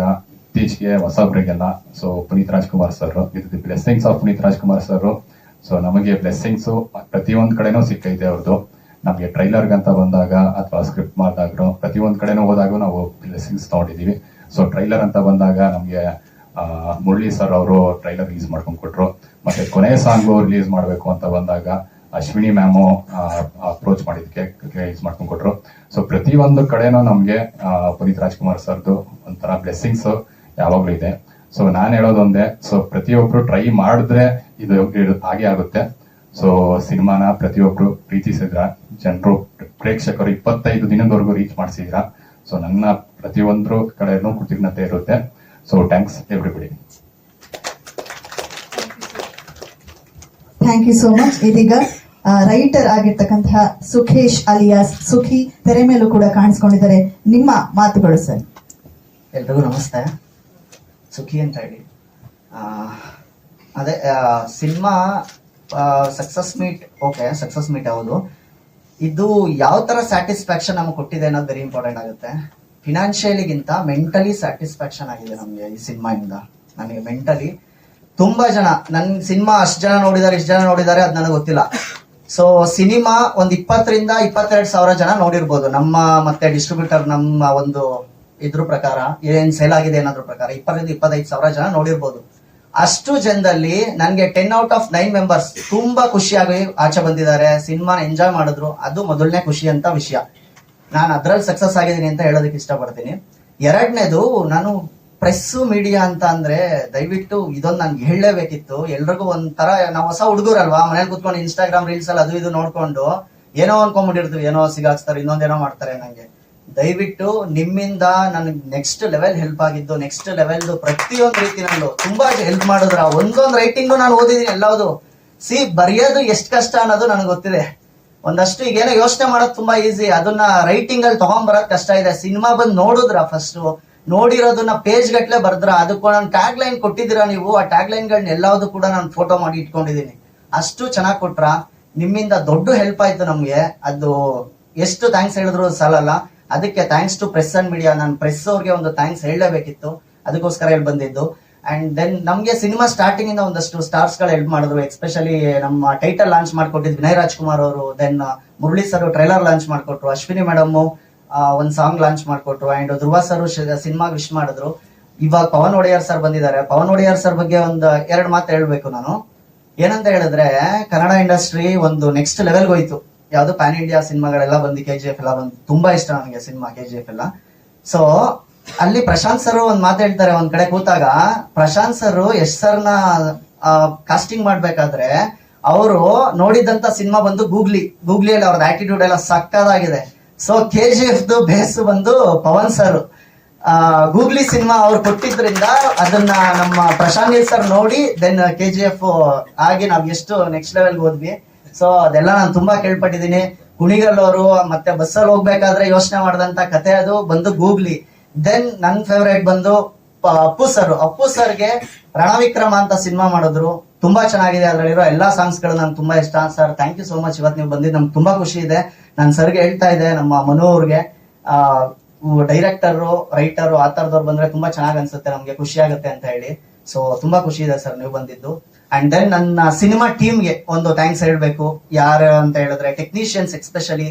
ಇತ್ತೀಚೆಗೆ ಹೊಸಬ್ರಿಗೆಲ್ಲ ಸೊ ಪುನೀತ್ ರಾಜ್ಕುಮಾರ್ ಸರ್ ಇದು the blessings of Puneet Rajkumar sir so ನಮಗೆ ಬ್ಲೆಸ್ಸಿಂಗ್ಸ್ ಪ್ರತಿಯೊಂದು ಕಡೆನೂ ಸಿಕ್ಕೈತೆ ಅವ್ರದ್ದು ನಮಗೆ ಟ್ರೈಲರ್ಗೆ ಅಂತ ಬಂದಾಗ ಅಥವಾ ಸ್ಕ್ರಿಪ್ಟ್ ಮಾಡಿದಾಗ್ರು ಪ್ರತಿಯೊಂದು ಕಡೆನೂ ಹೋದಾಗ ನಾವು ಬ್ಲೆಸ್ಸಿಂಗ್ಸ್ ನೋಡಿದ್ದೀವಿ ಸೊ ಟ್ರೈಲರ್ ಅಂತ ಬಂದಾಗ ನಮಗೆ ಮುರಳಿ ಸರ್ ಅವರು ಟ್ರೈಲರ್ ರಿಲೀಸ್ ಮಾಡ್ಕೊಂಡು ಕೊಟ್ರು. ಮತ್ತೆ ಕೊನೆ ಸಾಂಗು ರಿಲೀಸ್ ಮಾಡಬೇಕು ಅಂತ ಬಂದಾಗ ಅಶ್ವಿನಿ ಮ್ಯಾಮು ಅಪ್ರೋಚ್ ಮಾಡಿದ್ಕೆ ರಿಲೀಸ್ ಮಾಡ್ಕೊಂಡು ಕೊಟ್ರು. ಸೊ ಪ್ರತಿಯೊಂದು ಕಡೆನೂ ನಮಗೆ ಪುನೀತ್ ರಾಜ್ಕುಮಾರ್ ಸರ್ದು ಒಂಥರ ಬ್ಲೆಸ್ಸಿಂಗ್ಸ್ ಯಾವಾಗಲೂ ಇದೆ. ಸೊ ನಾನು ಹೇಳೋದೊಂದೇ ಸೊ ಪ್ರತಿಯೊಬ್ರು ಟ್ರೈ ಮಾಡಿದ್ರೆ ಇದು ಇದು ಹಾಗೆ ಆಗುತ್ತೆ. ಸೊ ಸಿನಿಮಾನ ಪ್ರತಿಯೊಬ್ರು ಪ್ರೀತಿಸಿದ್ರ. ಜನರು, ಪ್ರೇಕ್ಷಕರು ಇಪ್ಪತ್ತೈದು ದಿನದವರೆಗೂ ರೀಚ್ ಮಾಡಿಸಿದ್ರ. ಸೊ ನನ್ನ ಪ್ರತಿಯೊಂದ್ರ ಕಡೆನೂ ಕೃತಜ್ಞತೆ ಇರುತ್ತೆ. So thanks everybody.
Thank you so much ಇದೀಗ ರೈಟರ್ ಆಗಿರ್ತಕ್ಕಂತಹ ಸುಖೇಶ್ ಅಲಿಯಾಸ್ ಸುಖಿ ತೆರೆ ಮೇಲೂ ಕೂಡ ಕಾಣಿಸ್ಕೊಂಡಿದ್ದಾರೆ. ನಿಮ್ಮ ಮಾತುಗಳು ಸರ್.
ಎಲ್ರಿಗೂ ನಮಸ್ತೆ. ಸುಖಿ ಅಂತ ಹೇಳಿ. ಆ, ಅದೇ cinema success meet okay success meet ಹೌದು. ಇದು ಯಾವ ತರ ಸ್ಯಾಟಿಸ್ಫ್ಯಾಕ್ಷನ್ ನಮಗೆ ಕೊಟ್ಟಿದೆ ಅನ್ನೋದು ವೆರಿ ಇಂಪಾರ್ಟೆಂಟ್ ಆಗುತ್ತೆ. ಫಿನಾನ್ಷಿಯಲಿಗಿಂತ ಮೆಂಟಲಿ ಸ್ಯಾಟಿಸ್ಫ್ಯಾಕ್ಷನ್ ಆಗಿದೆ ನಮಗೆ ಈ ಸಿನಿಮಾಯಿಂದ. ನನಗೆ ಮೆಂಟಲಿ ತುಂಬಾ ಜನ ನನ್ನ ಸಿನಿಮಾ ಅಷ್ಟು ಜನ ನೋಡಿದ್ದಾರೆ ಇಷ್ಟು ಜನ ನೋಡಿದ್ದಾರೆ ಅದು ನನಗೆ ಗೊತ್ತಿಲ್ಲ. ಸೊ ಸಿನಿಮಾ ಒಂದು ಇಪ್ಪತ್ತರಿಂದ ಇಪ್ಪತ್ತೆರಡು ಸಾವಿರ ಜನ ನೋಡಿರ್ಬೋದು. ನಮ್ಮ ಮತ್ತೆ ಡಿಸ್ಟ್ರಿಬ್ಯೂಟರ್ ನಮ್ಮ ಒಂದು ಇದ್ರ ಪ್ರಕಾರ, ಏನ್ ಸೇಲ್ ಆಗಿದೆ ಅನ್ನೋದ್ರ ಪ್ರಕಾರ ಇಪ್ಪತ್ತರಿಂದ ಇಪ್ಪತ್ತೈದು ಸಾವಿರ ಜನ ನೋಡಿರ್ಬೋದು. ಅಷ್ಟು ಜನದಲ್ಲಿ ನನಗೆ ten out of nine members ತುಂಬಾ ಖುಷಿಯಾಗಿ ಆಚೆ ಬಂದಿದ್ದಾರೆ, ಸಿನಿಮಾನ ಎಂಜಾಯ್ ಮಾಡಿದ್ರು, ಅದು ಮೊದಲನೇ ಖುಷಿ ಅಂತ ವಿಷಯ. ನಾನು ಅದ್ರಲ್ಲಿ ಸಕ್ಸಸ್ ಆಗಿದ್ದೀನಿ ಅಂತ ಹೇಳೋದಕ್ಕೆ ಇಷ್ಟಪಡ್ತೀನಿ. ಎರಡನೇದು, ನಾನು ಪ್ರೆಸ್ ಮೀಡಿಯಾ ಅಂತ ಅಂದ್ರೆ ದಯವಿಟ್ಟು ಇದೊಂದು ನಾನು ಹೇಳಲೇಬೇಕಿತ್ತು. ಎಲ್ರಿಗೂ ಒಂಥರ ನಾವು ಹೊಸ ಹುಡುಗರಲ್ವಾ? ಮನೇಲಿ ಕುತ್ಕೊಂಡು ಇನ್ಸ್ಟಾಗ್ರಾಮ್ ರೀಲ್ಸ್ ಅಲ್ಲಿ ಅದು ಇದು ನೋಡ್ಕೊಂಡು ಏನೋ ಅನ್ಕೊಂಡ್ಬಿಟ್ಟಿರ್ತೀವಿ, ಏನೋ ಸಿಗಾಕ್ಸ್ತಾರೆ ಇನ್ನೊಂದೇನೋ ಮಾಡ್ತಾರೆ ನಂಗೆ. ದಯವಿಟ್ಟು ನಿಮ್ಮಿಂದ ನನಗೆ ನೆಕ್ಸ್ಟ್ ಲೆವೆಲ್ ಹೆಲ್ಪ್ ಆಗಿದ್ದು ನೆಕ್ಸ್ಟ್ ಲೆವೆಲ್ದು ಪ್ರತಿಯೊಂದು ರೀತಿ ನಂದು ತುಂಬಾ ಹೆಲ್ಪ್ ಮಾಡಿದ್ರ. ಒಂದೊಂದು ರೈಟಿಂಗು ನಾನು ಓದಿದ್ದೀನಿ ಎಲ್ಲವುದು. ಸಿ ಬರೆಯೋದು ಎಷ್ಟು ಕಷ್ಟ ಅನ್ನೋದು ನನಗೆ ಗೊತ್ತಿದೆ. ಒಂದಷ್ಟು ಈಗ ಏನೋ ಯೋಚನೆ ಮಾಡೋದು ತುಂಬಾ ಈಸಿ ಅದನ್ನ ರೈಟಿಂಗ್ ಅಲ್ಲಿ ತಗೊಂಡ್ಬರೋದ್ ಕಷ್ಟ ಇದೆ. ಸಿನಿಮಾ ಬಂದು ನೋಡಿದ್ರ ಫಸ್ಟ್ ನೋಡಿರೋದನ್ನ ಪೇಜ್ ಗಟ್ಲೆ ಬರ್ದ್ರ? ಅದಕ್ಕೂ ನಾನು ಟ್ಯಾಗ್ ಲೈನ್ ಕೊಟ್ಟಿದ್ದೀರಾ ನೀವು? ಆ ಟ್ಯಾಗ್ ಲೈನ್ ಗಳನ್ನ ಎಲ್ಲಾವುದು ಕೂಡ ನಾನು ಫೋಟೋ ಮಾಡಿ ಇಟ್ಕೊಂಡಿದ್ದೀನಿ ಅಷ್ಟು ಚೆನ್ನಾಗಿ ಕೊಟ್ರ? ನಿಮ್ಮಿಂದ ದೊಡ್ಡ ಹೆಲ್ಪ್ ಆಯ್ತು ನಮ್ಗೆ. ಅದು ಎಷ್ಟು ಥ್ಯಾಂಕ್ಸ್ ಹೇಳಿದ್ರು ಸಾಲಲ್ಲ. ಅದಕ್ಕೆ thanks to press and media ನಾನು ಪ್ರೆಸ್ ಅವ್ರಿಗೆ ಒಂದು ಥ್ಯಾಂಕ್ಸ್ ಹೇಳಲೇಬೇಕಿತ್ತು. ಅದಕ್ಕೋಸ್ಕರ ಹೇಳಿ ಬಂದಿದ್ದು ಅಂಡ್ ದೆನ್ ನಮಗೆ ಸಿನಿಮಾ ಸ್ಟಾರ್ಟಿಂಗ್ ಇಂದ ಒಂದಷ್ಟು ಸ್ಟಾರ್ಸ್ಗಳು ಹೆಲ್ಪ್ ಮಾಡಿದ್ರು. ಎಸ್ಪೆಷಲಿ ನಮ್ಮ ಟೈಟಲ್ ಲಾಂಚ್ ಮಾಡ್ಕೊಟ್ಟಿದ್ ವಿನಯ್ ರಾಜ್ಕುಮಾರ್ ಅವರು then Murali sir trailer launch ಮಾಡ್ಕೊಟ್ರು, Ashwini madam ಒಂದು song launch ಮಾಡ್ಕೊಟ್ರು and Dhruva sir cinema wish ಮಾಡಿದ್ರು. ಇವಾಗ ಪವನ್ ಒಡೆಯರ್ ಸರ್ ಬಂದಿದ್ದಾರೆ. ಪವನ್ ಒಡೆಯರ್ ಸರ್ ಬಗ್ಗೆ ಒಂದು ಎರಡು ಮಾತು ಹೇಳ್ಬೇಕು ನಾನು. ಏನಂತ ಹೇಳಿದ್ರೆ, ಕನ್ನಡ ಇಂಡಸ್ಟ್ರಿ ಒಂದು ನೆಕ್ಸ್ಟ್ ಲೆವೆಲ್ ಹೋಯ್ತು. ಯಾವ್ದು ಪ್ಯಾನ್ ಇಂಡಿಯಾ ಸಿನಿಮಾಗಳೆಲ್ಲ ಬಂದು ಕೆ ಜಿ ಎಫ್ ಎಲ್ಲ ಬಂದು ತುಂಬಾ ಇಷ್ಟ ನನಗೆ ಸಿನಿಮಾ ಕೆ ಜಿ ಎಫ್ ಎಲ್ಲ. ಸೊ ಅಲ್ಲಿ ಪ್ರಶಾಂತ್ ಸರ್ ಒಂದ್ ಮಾತು ಹೇಳ್ತಾರೆ, ಒಂದ್ ಕಡೆ ಕೂತಾಗ. ಪ್ರಶಾಂತ್ ಸರ್ ಯಶ್ ಸರ್ನ ಕಾಸ್ಟಿಂಗ್ ಮಾಡ್ಬೇಕಾದ್ರೆ ಅವರು ನೋಡಿದಂತ ಸಿನಿಮಾ ಬಂದು ಗೂಗ್ಲಿ, ಗೂಗ್ಲಿಯಲ್ಲಿ ಅವ್ರದ್ದು ಆಟಿಟ್ಯೂಡ್ ಎಲ್ಲ ಸಕ್ಕದಾಗಿದೆ so K G F base ಬಂದು ಪವನ್ ಸರ್ ಗೂಗ್ಲಿ ಸಿನಿಮಾ ಅವ್ರು ಕೊಟ್ಟಿದ್ರಿಂದ ಅದನ್ನ ನಮ್ಮ ಪ್ರಶಾಂತ್ ಸರ್ ನೋಡಿ ದೆನ್ ಕೆ ಜಿ ಎಫ್ ಆಗಿ ನಾವ್ ಎಷ್ಟು ನೆಕ್ಸ್ಟ್ ಲೆವೆಲ್ ಹೋದ್ವಿ. ಸೊ ಅದೆಲ್ಲ ನಾನು ತುಂಬಾ ಕೇಳ್ಪಟ್ಟಿದ್ದೀನಿ. ಕುಣಿಗಲ್ ಅವರು, ಮತ್ತೆ ಬಸ್ಸಲ್ಲಿ ಹೋಗ್ಬೇಕಾದ್ರೆ ಯೋಚನೆ ಮಾಡಿದಂತ ಕತೆ ಅದು ಬಂದು ಗೂಗ್ಲಿ. ದೆನ್ ನನ್ ಫೇವರೇಟ್ ಬಂದು ಅಪ್ಪು ಸರ್ ಅಪ್ಪು ಸರ್ಗೆ ರಣವಿಕ್ರಮ ಅಂತ ಸಿನಿಮಾ ಮಾಡಿದ್ರು. ತುಂಬಾ ಚೆನ್ನಾಗಿದೆ ಅದ್ರಲ್ಲಿರೋ ಎಲ್ಲಾ ಸಾಂಗ್ಸ್ಗಳು ನಂಗೆ ತುಂಬಾ ಇಷ್ಟ. Sir thank you so much ಇವತ್ತು ನೀವು ಬಂದಿದ್ದು ನಮ್ಗೆ ತುಂಬಾ ಖುಷಿ ಇದೆ. ನಾನು ಸರ್ಗೆ ಹೇಳ್ತಾ ಇದ್ದೆ ನಮ್ಮ ಮನು ಅವ್ರಿಗೆ. ಡೈರೆಕ್ಟರ್ ರೈಟರ್ ಆ ತರದವ್ರು ಬಂದ್ರೆ ತುಂಬಾ ಚೆನ್ನಾಗಿ ಅನ್ಸುತ್ತೆ, ನಮ್ಗೆ ಖುಷಿ ಆಗುತ್ತೆ ಅಂತ ಹೇಳಿ. ಸೊ ತುಂಬಾ ಖುಷಿ ಇದೆ ಸರ್ ನೀವು ಬಂದಿದ್ದು. ಅಂಡ್ ದೆನ್ ನನ್ನ ಸಿನಿಮಾ ಟೀಮ್ಗೆ ಒಂದು ಥ್ಯಾಂಕ್ಸ್ ಹೇಳ್ಬೇಕು. ಯಾರು ಅಂತ ಹೇಳಿದ್ರೆ ಟೆಕ್ನಿಷಿಯನ್ಸ್ ಎಸ್ಪೆಷಲಿ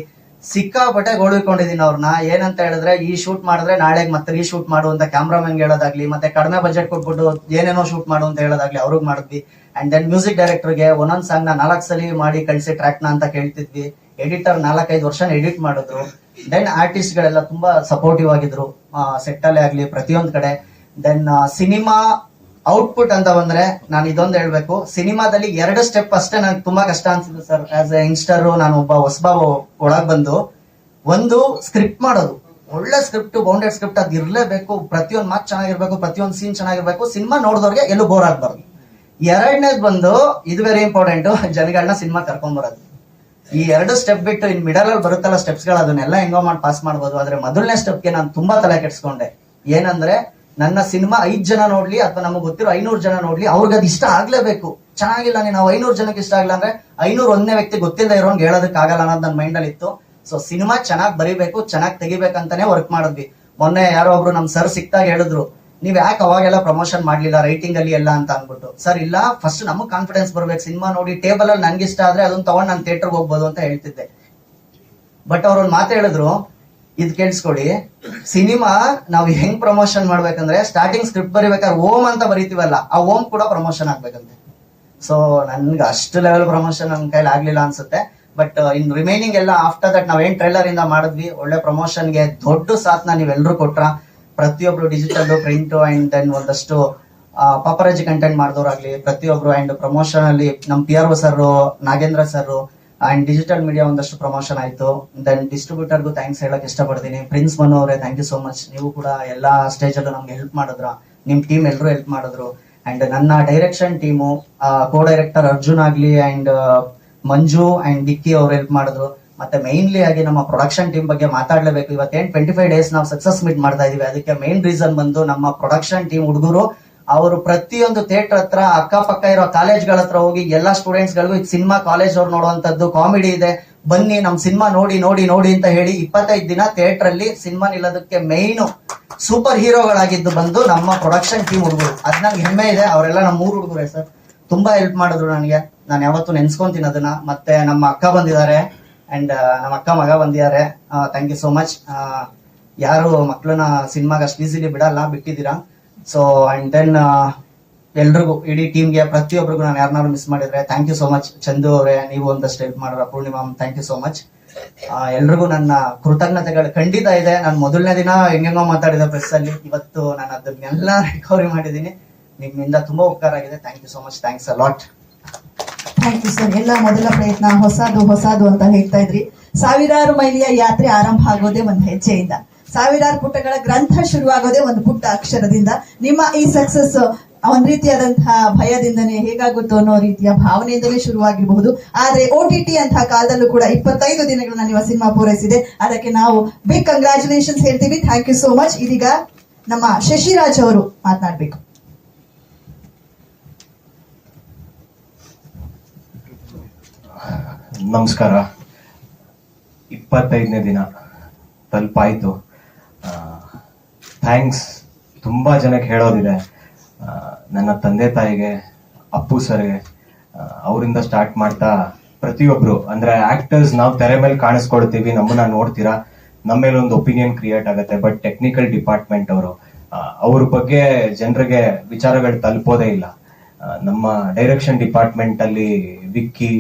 ಸಿಕ್ಕಾಪಟ್ಟೆ ಗೋಳಿಕೊಂಡಿದ್ದೀನಿ ಅವ್ರನ್ನ ಏನಂತ ಹೇಳಿದ್ರೆ, ಈ ಶೂಟ್ ಮಾಡಿದ್ರೆ ನಾಳೆ ಮತ್ತೆ ರೀಶೂಟ್ ಮಾಡು ಅಂತ ಕ್ಯಾಮ್ರಾಮನ್ ಹೇಳೋದಾಗ್ಲಿ, ಮತ್ತೆ ಕಡಿಮೆ ಬಜೆಟ್ ಕೊಟ್ಬಿಟ್ಟು ಏನೇನೋ ಶೂಟ್ ಮಾಡು ಅಂತ ಹೇಳೋದಾಗ್ಲಿ ಅವ್ರಿಗೆ ಮಾಡಿದ್ವಿ. ಅಂಡ್ ದೆನ್ ಮ್ಯೂಸಿಕ್ ಡೈರೆಕ್ಟರ್ಗೆ ಒಂದೊಂದು ಸಾಂಗ್ನ ನಾಲ್ಕು ಸಲ ಮಾಡಿ ಕಳಿಸಿ ಟ್ರ್ಯಾಕ್ನ ಅಂತ ಕೇಳ್ತಿದ್ವಿ. ಎಡಿಟರ್ ನಾಲ್ಕೈದು ವರ್ಷ ಎಡಿಟ್ ಮಾಡಿದ್ರು. ದೆನ್ ಆರ್ಟಿಸ್ಟ್ ಗಳೆಲ್ಲ ತುಂಬಾ ಸಪೋರ್ಟಿವ್ ಆಗಿದ್ರು. ಸೆಟ್ ಅಲ್ಲೇ ಆಗ್ಲಿ, ಪ್ರತಿಯೊಂದ್ ಕಡೆ. ದೆನ್ ಸಿನಿಮಾ ಔಟ್ಪುಟ್ ಅಂತ ಬಂದ್ರೆ ನಾನು ಇದೊಂದು ಹೇಳ್ಬೇಕು. ಸಿನಿಮಾದಲ್ಲಿ ಎರಡು ಸ್ಟೆಪ್ ಅಷ್ಟೇ ನನಗೆ ತುಂಬಾ ಕಷ್ಟ ಅನ್ಸುತ್ತೆ ಸರ್ ಆಸ್ ಎ ಯಂಗ್ಸ್ಟರ್ ನಾನು ಒಬ್ಬ ಹೊಸಬಾಬು ಒಳಗ್ ಬಂದು ಒಂದು ಸ್ಕ್ರಿಪ್ಟ್ ಮಾಡೋದು. ಒಳ್ಳೆ ಸ್ಕ್ರಿಪ್ಟ್ ಬೌಂಡೆಡ್ ಸ್ಕ್ರಿಪ್ಟ್ ಅದು ಇರಲೇಬೇಕು. ಪ್ರತಿಯೊಂದು ಮಾತು ಚೆನ್ನಾಗಿರ್ಬೇಕು, ಪ್ರತಿಯೊಂದು ಸೀನ್ ಚೆನ್ನಾಗಿರ್ಬೇಕು. ಸಿನಿಮಾ ನೋಡಿದವ್ರಿಗೆ ಎಲ್ಲೂ ಬೋರ್ ಆಗ್ಬಾರ್ದು. ಎರಡನೇದು ಬಂದು ಇದು ವೆರಿ ಇಂಪಾರ್ಟೆಂಟ್ ಜನಗಳನ್ನ ಸಿನಿಮಾ ಕರ್ಕೊಂಡ್ ಬರೋದು. ಈ ಎರಡು ಸ್ಟೆಪ್ ಬಿಟ್ಟು ಇನ್ ಮಿಡಲ್ ಅಲ್ಲಿ ಬರುತ್ತಲ್ಲ ಸ್ಟೆಪ್ಸ್ಗಳು, ಅದನ್ನೆಲ್ಲ ಹೆಂಗೋ ಮಾಡಿ ಪಾಸ್ ಮಾಡ್ಬೋದು. ಆದ್ರೆ ಮೊದಲನೇ ಸ್ಟೆಪ್ಗೆ ನಾನು ತುಂಬಾ ತಲೆ ಕೆಡ್ಸ್ಕೊಂಡೆ. ಏನಂದ್ರೆ ನನ್ನ ಸಿನಿಮಾ ಐದ್ ಜನ ನೋಡ್ಲಿ ಅಥವಾ ನಮಗೆ ಗೊತ್ತಿರೋ ಐನೂರು ಜನ ನೋಡ್ಲಿ, ಅವ್ರಿಗೆ ಅದ್ ಇಷ್ಟ ಆಗ್ಲೇಬೇಕು. ಚೆನ್ನಾಗಿಲ್ಲ ನೀನು ಐನೂರು ಜನಕ್ಕೆ ಇಷ್ಟ ಆಗಲ್ಲ ಅಂದ್ರೆ ಐನೂರು ಒಂದನೇ ವ್ಯಕ್ತಿ ಗೊತ್ತಿಲ್ಲದೆ ಇರೋಂಗೆ ಹೇಳೋದಕ್ಕೆ ಆಗಲ್ಲ ಅನ್ನೋದು ನನ್ನ ಮೈಂಡ್ ಅಲ್ಲಿ ಇತ್ತು ಸೊ ಸಿನಿಮಾ ಚೆನ್ನಾಗಿ ಬರಿಬೇಕು, ಚೆನ್ನಾಗಿ ತೆಗಿಬೇಕಂತಾನೆ ವರ್ಕ್ ಮಾಡಿದ್ವಿ. ಮೊನ್ನೆ ಯಾರೋ ಒಬ್ರು ನಮ್ ಸರ್ ಸಿಕ್ತಾಗ ಹೇಳಿದ್ರು, ನೀವ್ ಯಾಕೆ ಅವಾಗೆಲ್ಲ ಪ್ರಮೋಷನ್ ಮಾಡ್ಲಿಲ್ಲ ರೈಟಿಂಗ್ ಅಲ್ಲಿ ಎಲ್ಲ ಅಂತ ಅನ್ಬಿಟ್ಟು ಸರ್ ಇಲ್ಲ ಫಸ್ಟ್ ನಮಗ್ ಕಾನ್ಫಿಡೆನ್ಸ್ ಬರ್ಬೇಕು, ಸಿನಿಮಾ ನೋಡಿ ಟೇಬಲ್ ಅಲ್ಲಿ ನನ್ಗೆ ಇಷ್ಟ ಆದ್ರೆ ಅದನ್ನ ತಗೊಂಡ್ ನಾನು ಥಿಯೇಟರ್ಗೆ ಹೋಗ್ಬೋದು ಅಂತ ಹೇಳ್ತಿದ್ದೆ. ಬಟ್ ಅವ್ರ ಒಂದ್ ಮಾತು ಹೇಳಿದ್ರು ಇದ್ ಕೇಳಿಸ್ಕೊಳ್ಳಿ ಸಿನಿಮಾ ನಾವು ಹೆಂಗ್ ಪ್ರಮೋಷನ್ ಮಾಡ್ಬೇಕಂದ್ರೆ ಸ್ಟಾರ್ಟಿಂಗ್ ಸ್ಕ್ರಿಪ್ಟ್ ಬರಿಬೇಕಾದ್ರೆ ಓಮ್ ಅಂತ ಬರಿತೀವಲ್ಲ, ಆ ಓಮ್ ಕೂಡ ಪ್ರಮೋಷನ್ ಆಗ್ಬೇಕಂತೆ. ಸೊ ನನ್ಗೆ ಅಷ್ಟು ಲೆವೆಲ್ ಪ್ರಮೋಷನ್ ನನ್ನ ಕೈಲಿ ಆಗ್ಲಿಲ್ಲ ಅನ್ಸುತ್ತೆ. ಬಟ್ ಇನ್ ರಿಮೈನಿಂಗ್ ಎಲ್ಲ ಆಫ್ಟರ್ ದಟ್ ನಾವ್ ಏನ್ ಟ್ರೈಲರ್ ಇಂದ ಮಾಡಿದ್ವಿ, ಒಳ್ಳೆ ಪ್ರಮೋಷನ್ಗೆ ದೊಡ್ಡ ಸಾಥ್ನ ನೀವೆಲ್ಲರೂ ಕೊಟ್ರ. ಪ್ರತಿಯೊಬ್ರು ಡಿಜಿಟಲ್ ಪ್ರಿಂಟ್ ಅಂಡ್ ದೆನ್ ಒಂದಷ್ಟು ಪಾಪರಾಜಿ ಕಂಟೆಂಟ್ ಮಾಡಿದವ್ರಾಗ್ಲಿ, ಪ್ರತಿಯೊಬ್ರು ಅಂಡ್ ಪ್ರಮೋಷನ್ ಅಲ್ಲಿ ನಮ್ P R O sir Nagendra sir and digital media ಒಂದಷ್ಟು ಪ್ರಮೋಷನ್ ಆಯ್ತು. ದೆನ್ ಡಿಸ್ಟ್ರಿಬ್ಯೂಟರ್ಗೂ ಥ್ಯಾಂಕ್ಸ್ ಹೇಳಕ್ ಇಷ್ಟಪಡ್ತೀನಿ. ಪ್ರಿನ್ಸ್ ಮನು ಅವರೇ ಥ್ಯಾಂಕ್ ಯು ಸೋ ಮಚ್ ನೀವು ಕೂಡ ಎಲ್ಲಾ ಸ್ಟೇಜ್ ಅಲ್ಲೂ ನಮ್ಗೆ ಹೆಲ್ಪ್ ಮಾಡಿದ್ರ. ನಿಮ್ ಟೀಮ್ ಎಲ್ಲರೂ ಹೆಲ್ಪ್ ಮಾಡಿದ್ರು. ಅಂಡ್ ನನ್ನ direction team co director Arjun ಆಗ್ಲಿ ಅಂಡ್ ಮಂಜು ಅಂಡ್ ಡಿಕ್ಕಿ ಅವ್ರು ಹೆಲ್ಪ್ ಮಾಡಿದ್ರು. ಮತ್ತೆ ಮೈನ್ಲಿ ಆಗಿ ನಮ್ಮ ಪ್ರೊಡಕ್ಷನ್ ಟೀಮ್ ಬಗ್ಗೆ ಮಾತಾಡ್ಲೇಬೇಕು. ಇವತ್ತೇನ್ ಟ್ವೆಂಟಿ ಫೈವ್ ಡೇಸ್ ನಾವು ಸಕ್ಸಸ್ ಮೀಟ್ ಮಾಡ್ತಾ ಇದೀವಿ. ಅದಕ್ಕೆ ಮೈನ್ ರೀಸನ್ ಬಂದು ನಮ್ಮ ಪ್ರೊಡಕ್ಷನ್ ಟೀಮ್ ಹುಡುಗರು ಅವರು ಪ್ರತಿಯೊಂದು ಥಿಯೇಟರ್ ಹತ್ರ, ಅಕ್ಕಪಕ್ಕ ಇರೋ ಕಾಲೇಜ್ಗಳ ಹತ್ರ ಹೋಗಿ ಎಲ್ಲಾ ಸ್ಟೂಡೆಂಟ್ಸ್ ಗಳಿಗೂ ಸಿನಿಮಾ ಕಾಲೇಜ್ ಅವ್ರು ನೋಡುವಂತದ್ದು ಕಾಮಿಡಿ ಇದೆ. ಬನ್ನಿ ನಮ್ ಸಿನಿಮಾ ನೋಡಿ ನೋಡಿ ನೋಡಿ ಅಂತ ಹೇಳಿ ಇಪ್ಪತ್ತೈದು ದಿನ ಥಿಯೇಟರ್ ಅಲ್ಲಿ ಸಿನಿಮಾ ನಿಲ್ಲೋದಕ್ಕೆ ಮೈನ್ ಸೂಪರ್ ಹೀರೋಗಳಾಗಿದ್ದು ಬಂದು ನಮ್ಮ ಪ್ರೊಡಕ್ಷನ್ ಟೀಮ್ ಹುಡುಗರು. ಅದ್ ನಂಗೆ ಹೆಮ್ಮೆ ಇದೆ. ಅವರೆಲ್ಲ ನಮ್ಮ ಮೂರು ಹುಡುಗರೇ ಸರ್. ತುಂಬಾ ಹೆಲ್ಪ್ ಮಾಡಿದ್ರು ನನಗೆ. ನಾನು ಯಾವತ್ತೂ ನೆನ್ಸ್ಕೊಂತೀನಿ ಅದನ್ನ. ಮತ್ತೆ ನಮ್ಮ ಅಕ್ಕ ಬಂದಿದ್ದಾರೆ. ಅಂಡ್ ನಮ್ಮ ಅಕ್ಕ ಮಗ ಬಂದಿದ್ದಾರೆ. ಥ್ಯಾಂಕ್ ಯು ಸೋ ಮಚ್ ಯಾರು ಮಕ್ಕಳನ್ನ ಸಿನಿಮಾಗ ಅಷ್ಟು ಈಸಿಲಿ ಬಿಡಲ್ಲ, ಬಿಟ್ಟಿದ್ದೀರಾ? ಸೊ ಅಂಡ್ ದೆನ್ ಎಲ್ರಿಗೂ, ಇಡೀ ಟೀಮ್ಗೆ ಪ್ರತಿಯೊಬ್ಬರಿಗೂ ನಾನು ಯಾರನ್ನಾರು ಮಿಸ್ ಮಾಡಿದ್ರೆ thank you so much Chandu ಅವರೇ, ನೀವು ಒಂದಷ್ಟು ಹೆಲ್ಪ್ ಮಾಡೋರ Poornima thank you so much ಎಲ್ರಿಗೂ ನನ್ನ ಕೃತಜ್ಞತೆಗಳು ಖಂಡಿತ ಇದೆ. ನಾನು ಮೊದಲನೇ ದಿನ ಹೆಂಗೆಂಗೋ ಮಾತಾಡಿದ ಪ್ರೆಸ್ ಅಲ್ಲಿ. ಇವತ್ತು ನಾನು ಅದನ್ನೆಲ್ಲ ರಿಕವರಿ ಮಾಡಿದ್ದೀನಿ. ನಿಮ್ಮಿಂದ ತುಂಬಾ ಉಪಕಾರ ಆಗಿದೆ. Thank you so much thanks a lot
thank you sir ಎಲ್ಲ ಮೊದಲ ಪ್ರಯತ್ನ, ಹೊಸದು ಹೊಸದು ಅಂತ ಹೇಳ್ತಾ ಇದ್ರಿ. ಸಾವಿರಾರು ಮೈಲಿಯ ಯಾತ್ರೆ ಆರಂಭ ಆಗೋದೇ ಒಂದು ಹೆಜ್ಜೆಯಿಂದ. ಸಾವಿರಾರು ಪುಟಗಳ ಗ್ರಂಥ ಶುರುವಾಗೋದೇ ಒಂದು ಪುಟ್ಟ ಅಕ್ಷರದಿಂದ ನಿಮ್ಮ ಈ ಸಕ್ಸಸ್ ಒಂದ್ ರೀತಿಯಾದಂತಹ ಭಯದಿಂದನೇ ಹೇಗಾಗುತ್ತೋ ಅನ್ನೋ ರೀತಿಯ ಭಾವನೆಯಿಂದಲೇ ಶುರುವಾಗಿರಬಹುದು. ಆದ್ರೆ ಓ ಟಿ ಟಿ ಅಂತಹ ಕಾಲದಲ್ಲೂ ಕೂಡ ಇಪ್ಪತ್ತೈದು ದಿನಗಳನ್ನ ನಿಮ್ಮ ಸಿನಿಮಾ ಪೂರೈಸಿದೆ. ಅದಕ್ಕೆ ನಾವು ಬಿಗ್ ಕಂಗ್ರಾಚುಲೇಷನ್ಸ್ ಹೇಳ್ತೀವಿ. ಥ್ಯಾಂಕ್ ಯು ಸೋ ಮಚ್ ಇದೀಗ ನಮ್ಮ ಶಶಿರಾಜ್ ಅವರು ಮಾತನಾಡಬೇಕು.
ನಮಸ್ಕಾರ. ಇಪ್ಪತ್ತೈದನೇ ದಿನ ತಲುಪಾಯ್ತು. ಥ್ಯಾಂಕ್ಸ್ ತುಂಬ ಜನಕ್ಕೆ ಹೇಳೋದಿದೆ. ನನ್ನ ತಂದೆ ತಾಯಿಗೆ, ಅಪ್ಪು ಸರ್ಗೆ ಅವರಿಂದ ಸ್ಟಾರ್ಟ್ ಮಾಡ್ತಾ ಪ್ರತಿಯೊಬ್ರು, ಅಂದ್ರೆ ಆಕ್ಟರ್ಸ್ ನಾವು ತೆರೆ ಮೇಲೆ ಕಾಣಿಸ್ಕೊಳ್ತೀವಿ, ನಮ್ಮನ್ನ ನೋಡ್ತೀರಾ? ನಮ್ಮ ಮೇಲೆ ಒಂದು ಒಪಿನಿಯನ್ ಕ್ರಿಯೇಟ್ ಆಗುತ್ತೆ ಬಟ್ ಟೆಕ್ನಿಕಲ್ ಡಿಪಾರ್ಟ್ಮೆಂಟ್ ಅವರು ಅವ್ರ ಬಗ್ಗೆ ಜನರಿಗೆ ವಿಚಾರಗಳು ತಲುಪೋದೇ ಇಲ್ಲ. ನಮ್ಮ ಡೈರೆಕ್ಷನ್ ಡಿಪಾರ್ಟ್ಮೆಂಟ್ ಅಲ್ಲಿ ವಿಕ್ಕಿ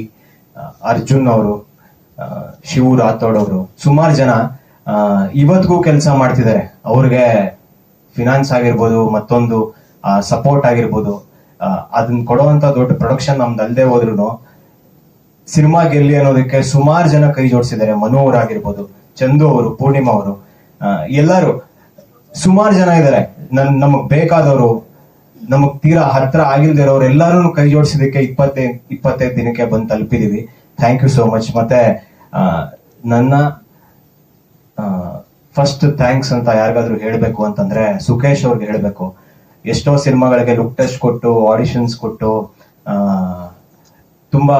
ಅರ್ಜುನ್ ಅವರು ಶಿವ ರಾಥೋಡ್ ಅವರು, ಸುಮಾರು ಜನ ಇವತ್ತಿಗೂ ಕೆಲಸ ಮಾಡ್ತಿದ್ದಾರೆ. ಅವ್ರಿಗೆ ಫಿನಾನ್ಸ್ ಆಗಿರ್ಬೋದು, ಮತ್ತೊಂದು ಸಪೋರ್ಟ್ ಆಗಿರ್ಬೋದು ಅದನ್ನ ಕೊಡುವಂತ ದೊಡ್ಡ ಪ್ರೊಡಕ್ಷನ್ ನಮ್ದು ಅಲ್ಲದೆ ಹೋದ್ರು ಸಿನಿಮಾ ಗೆಲ್ಲಿ ಅನ್ನೋದಕ್ಕೆ ಸುಮಾರು ಜನ ಕೈ ಜೋಡಿಸಿದ್ದಾರೆ. ಮನು ಅವರಾಗಿರ್ಬೋದು, ಚಂದು ಅವರು, ಪೂರ್ಣಿಮಾ ಅವರು ಎಲ್ಲರೂ ಸುಮಾರು ಜನ ಇದ್ದಾರೆ. ನನ್, ನಮಗ್ ಬೇಕಾದವರು, ನಮಗ್ ತೀರಾ ಹತ್ರ ಆಗಿಲ್ದಿರೋರು ಎಲ್ಲರೂ ಕೈ ಜೋಡಿಸಿದಕ್ಕೆ ಇಪ್ಪತ್ತೈದು ಇಪ್ಪತ್ತೈದು ದಿನಕ್ಕೆ ಬಂದು ತಲುಪಿದೀವಿ. ಥ್ಯಾಂಕ್ ಯು ಸೋ ಮಚ್ ಮತ್ತೆ ನನ್ನ ಫಸ್ಟ್ ಥ್ಯಾಂಕ್ಸ್ ಅಂತ ಯಾರಿಗಾದ್ರೂ ಹೇಳ್ಬೇಕು ಅಂತಂದ್ರೆ ಸುಖೇಶ್ ಅವ್ರಿಗೆ ಹೇಳ್ಬೇಕು. ಎಷ್ಟೋ ಸಿನಿಮಾಗಳಿಗೆ ಲುಕ್ ಟೆಸ್ಟ್ ಕೊಟ್ಟು ಆಡಿಷನ್ಸ್ ಕೊಟ್ಟು ತುಂಬಾ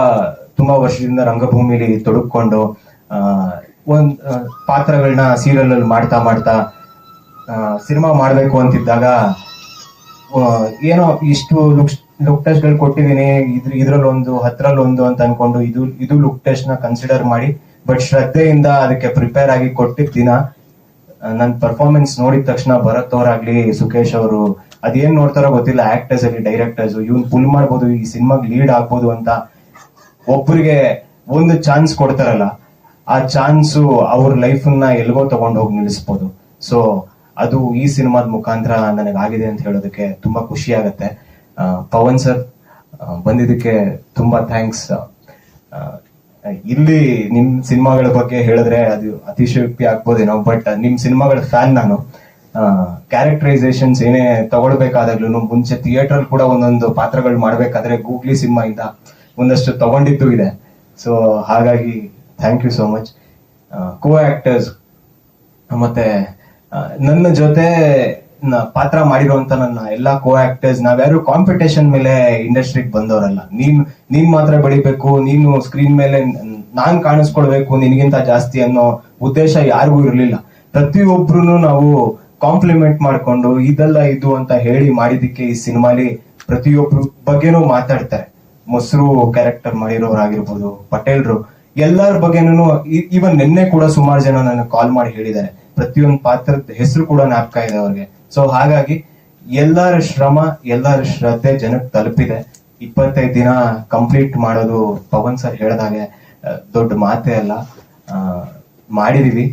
ತುಂಬಾ ವರ್ಷದಿಂದ ರಂಗಭೂಮಿಲಿ ತೊಡಕೊಂಡು ಒಂದ್ ಪಾತ್ರಗಳನ್ನ ಸೀರಿಯಲ್ ಅಲ್ಲಿ ಮಾಡ್ತಾ ಮಾಡ್ತಾ ಸಿನಿಮಾ ಮಾಡ್ಬೇಕು ಅಂತಿದ್ದಾಗ ಏನೋ ಇಷ್ಟು ಲುಕ್ ಲುಕ್ ಟೆಸ್ಟ್ಗಳು ಕೊಟ್ಟಿದ್ದೀನಿ ಇದ್ರ ಇದ್ರಲ್ಲಿ ಒಂದು ಹತ್ರಲ್ಲಿ ಒಂದು ಅಂತ ಅನ್ಕೊಂಡು ಇದು ಇದು ಲುಕ್ ಟೆಸ್ಟ್ನ ಕನ್ಸಿಡರ್ ಮಾಡಿ ಬಟ್ ಶ್ರದ್ಧೆಯಿಂದ ಅದಕ್ಕೆ ಪ್ರಿಪೇರ್ ಆಗಿ ಕೊಟ್ಟಿದ್ದ ದಿನ ನನ್ನ ಪರ್ಫಾರ್ಮೆನ್ಸ್ ನೋಡಿದ ತಕ್ಷಣ ಭರತ್ ಅವರಾಗ್ಲಿ ಸುಖೇಶ್ ಅವರು, ಅದೇನ್ ನೋಡ್ತಾರೋ ಗೊತ್ತಿಲ್ಲ ಆಕ್ಟರ್ಸ್ ಅಲ್ಲಿ ಡೈರೆಕ್ಟರ್ಸ್ ಇವನ್ ಪುಲ್ ಮಾಡ್ಬೋದು, ಈ ಸಿನಿಮಾಗ್ ಲೀಡ್ ಆಗ್ಬೋದು ಅಂತ ಒಬ್ಬರಿಗೆ ಒಂದು ಚಾನ್ಸ್ ಕೊಡ್ತಾರಲ್ಲ, ಆ ಚಾನ್ಸು ಅವ್ರ ಲೈಫ್ನ ಎಲ್ಗೋ ತಗೊಂಡು ಹೋಗಿ ನಿಲ್ಲಿಸ್ಬೋದು ಸೊ ಅದು ಈ ಸಿನಿಮಾದ ಮುಖಾಂತರ ನನಗಾಗಿದೆ ಅಂತ ಹೇಳೋದಕ್ಕೆ ತುಂಬಾ ಖುಷಿ ಆಗತ್ತೆ. ಪವನ್ ಸರ್ ಬಂದಿದ್ದಕ್ಕೆ ತುಂಬಾ ಥ್ಯಾಂಕ್ಸ್ ಇಲ್ಲಿ ನಿಮ್ ಸಿನಿಮಾಗಳ ಬಗ್ಗೆ ಹೇಳಿದ್ರೆ ಅದು ಅತಿಶಯೋಕ್ತಿ ಆಗ್ಬೋದೇನೋ ಬಟ್ ನಿಮ್ ಸಿನಿಮಾಗಳ ಫ್ಯಾನ್ ನಾನು. ಕ್ಯಾರೆಕ್ಟರೈಸೇಷನ್ಸ್ ಏನೇ ತಗೊಳ್ಬೇಕಾದಾಗ್ಲೂ ಮುಂಚೆ ಥಿಯೇಟರ್ ಕೂಡ ಒಂದೊಂದು ಪಾತ್ರಗಳು ಮಾಡ್ಬೇಕಾದ್ರೆ ಗೂಗ್ಲಿ ಸಿನಿಮಾ ಇಂದ ಒಂದಷ್ಟು ತಗೊಂಡಿದ್ದು ಇದೆ. ಸೊ ಹಾಗಾಗಿ thank you so much co actors ಮತ್ತೆ ನನ್ನ ಜೊತೆ ಪಾತ್ರ ಮಾಡಿರುವಂತ ನನ್ನ ಎಲ್ಲಾ ಕೋ ಆಕ್ಟರ್ಸ್ ನಾವ್ಯಾರು ಕಾಂಪಿಟೇಷನ್ ಮೇಲೆ ಇಂಡಸ್ಟ್ರಿಗೆ ಬಂದವರಲ್ಲ. ನೀನ್ ನೀನ್ ಮಾತ್ರ ಬೆಳಿಬೇಕು, ನೀನು ಸ್ಕ್ರೀನ್ ಮೇಲೆ ನಾನ್ ಕಾಣಿಸ್ಕೊಳ್ಬೇಕು ನಿನಗಿಂತ ಜಾಸ್ತಿ ಅನ್ನೋ ಉದ್ದೇಶ ಯಾರಿಗೂ ಇರ್ಲಿಲ್ಲ. ಪ್ರತಿಯೊಬ್ರು ನಾವು ಕಾಂಪ್ಲಿಮೆಂಟ್ ಮಾಡ್ಕೊಂಡು ಇದೆಲ್ಲ ಇದು ಅಂತ ಹೇಳಿ ಮಾಡಿದಕ್ಕೆ ಈ ಸಿನಿಮಾಲಿ ಪ್ರತಿಯೊಬ್ರು ಬಗ್ಗೆನೂ ಮಾತಾಡ್ತಾರೆ. ಮೊಸರು ಕ್ಯಾರೆಕ್ಟರ್ ಮಾಡಿರೋರಾಗಿರ್ಬೋದು, ಪಟೇಲ್ರು, ಎಲ್ಲರ ಬಗ್ಗೆನೂ ಇವನ್ ನಿನ್ನೆ ಕೂಡ ಸುಮಾರು ಜನ ನನಗೆ ಕಾಲ್ ಮಾಡಿ ಹೇಳಿದ್ದಾರೆ. ಪ್ರತಿಯೊಂದು ಪಾತ್ರದ ಹೆಸರು ಕೂಡ ನಾಪ್ಕ ಇದೆ ಅವ್ರಿಗೆ. ಸೊ ಹಾಗಾಗಿ ಎಲ್ಲರ ಶ್ರಮ, ಎಲ್ಲರ ಶ್ರದ್ಧೆ ಜನಕ್ಕೆ ತಲುಪಿದೆ. ಇಪ್ಪತ್ತೈದು ದಿನ ಕಂಪ್ಲೀಟ್ ಮಾಡೋದು ಪವನ್ ಸರ್ ಹೇಳ್ದಾಗೆ ದೊಡ್ಡ ಮಾತೇ ಅಲ್ಲ. ಮಾಡಿದೀವಿ.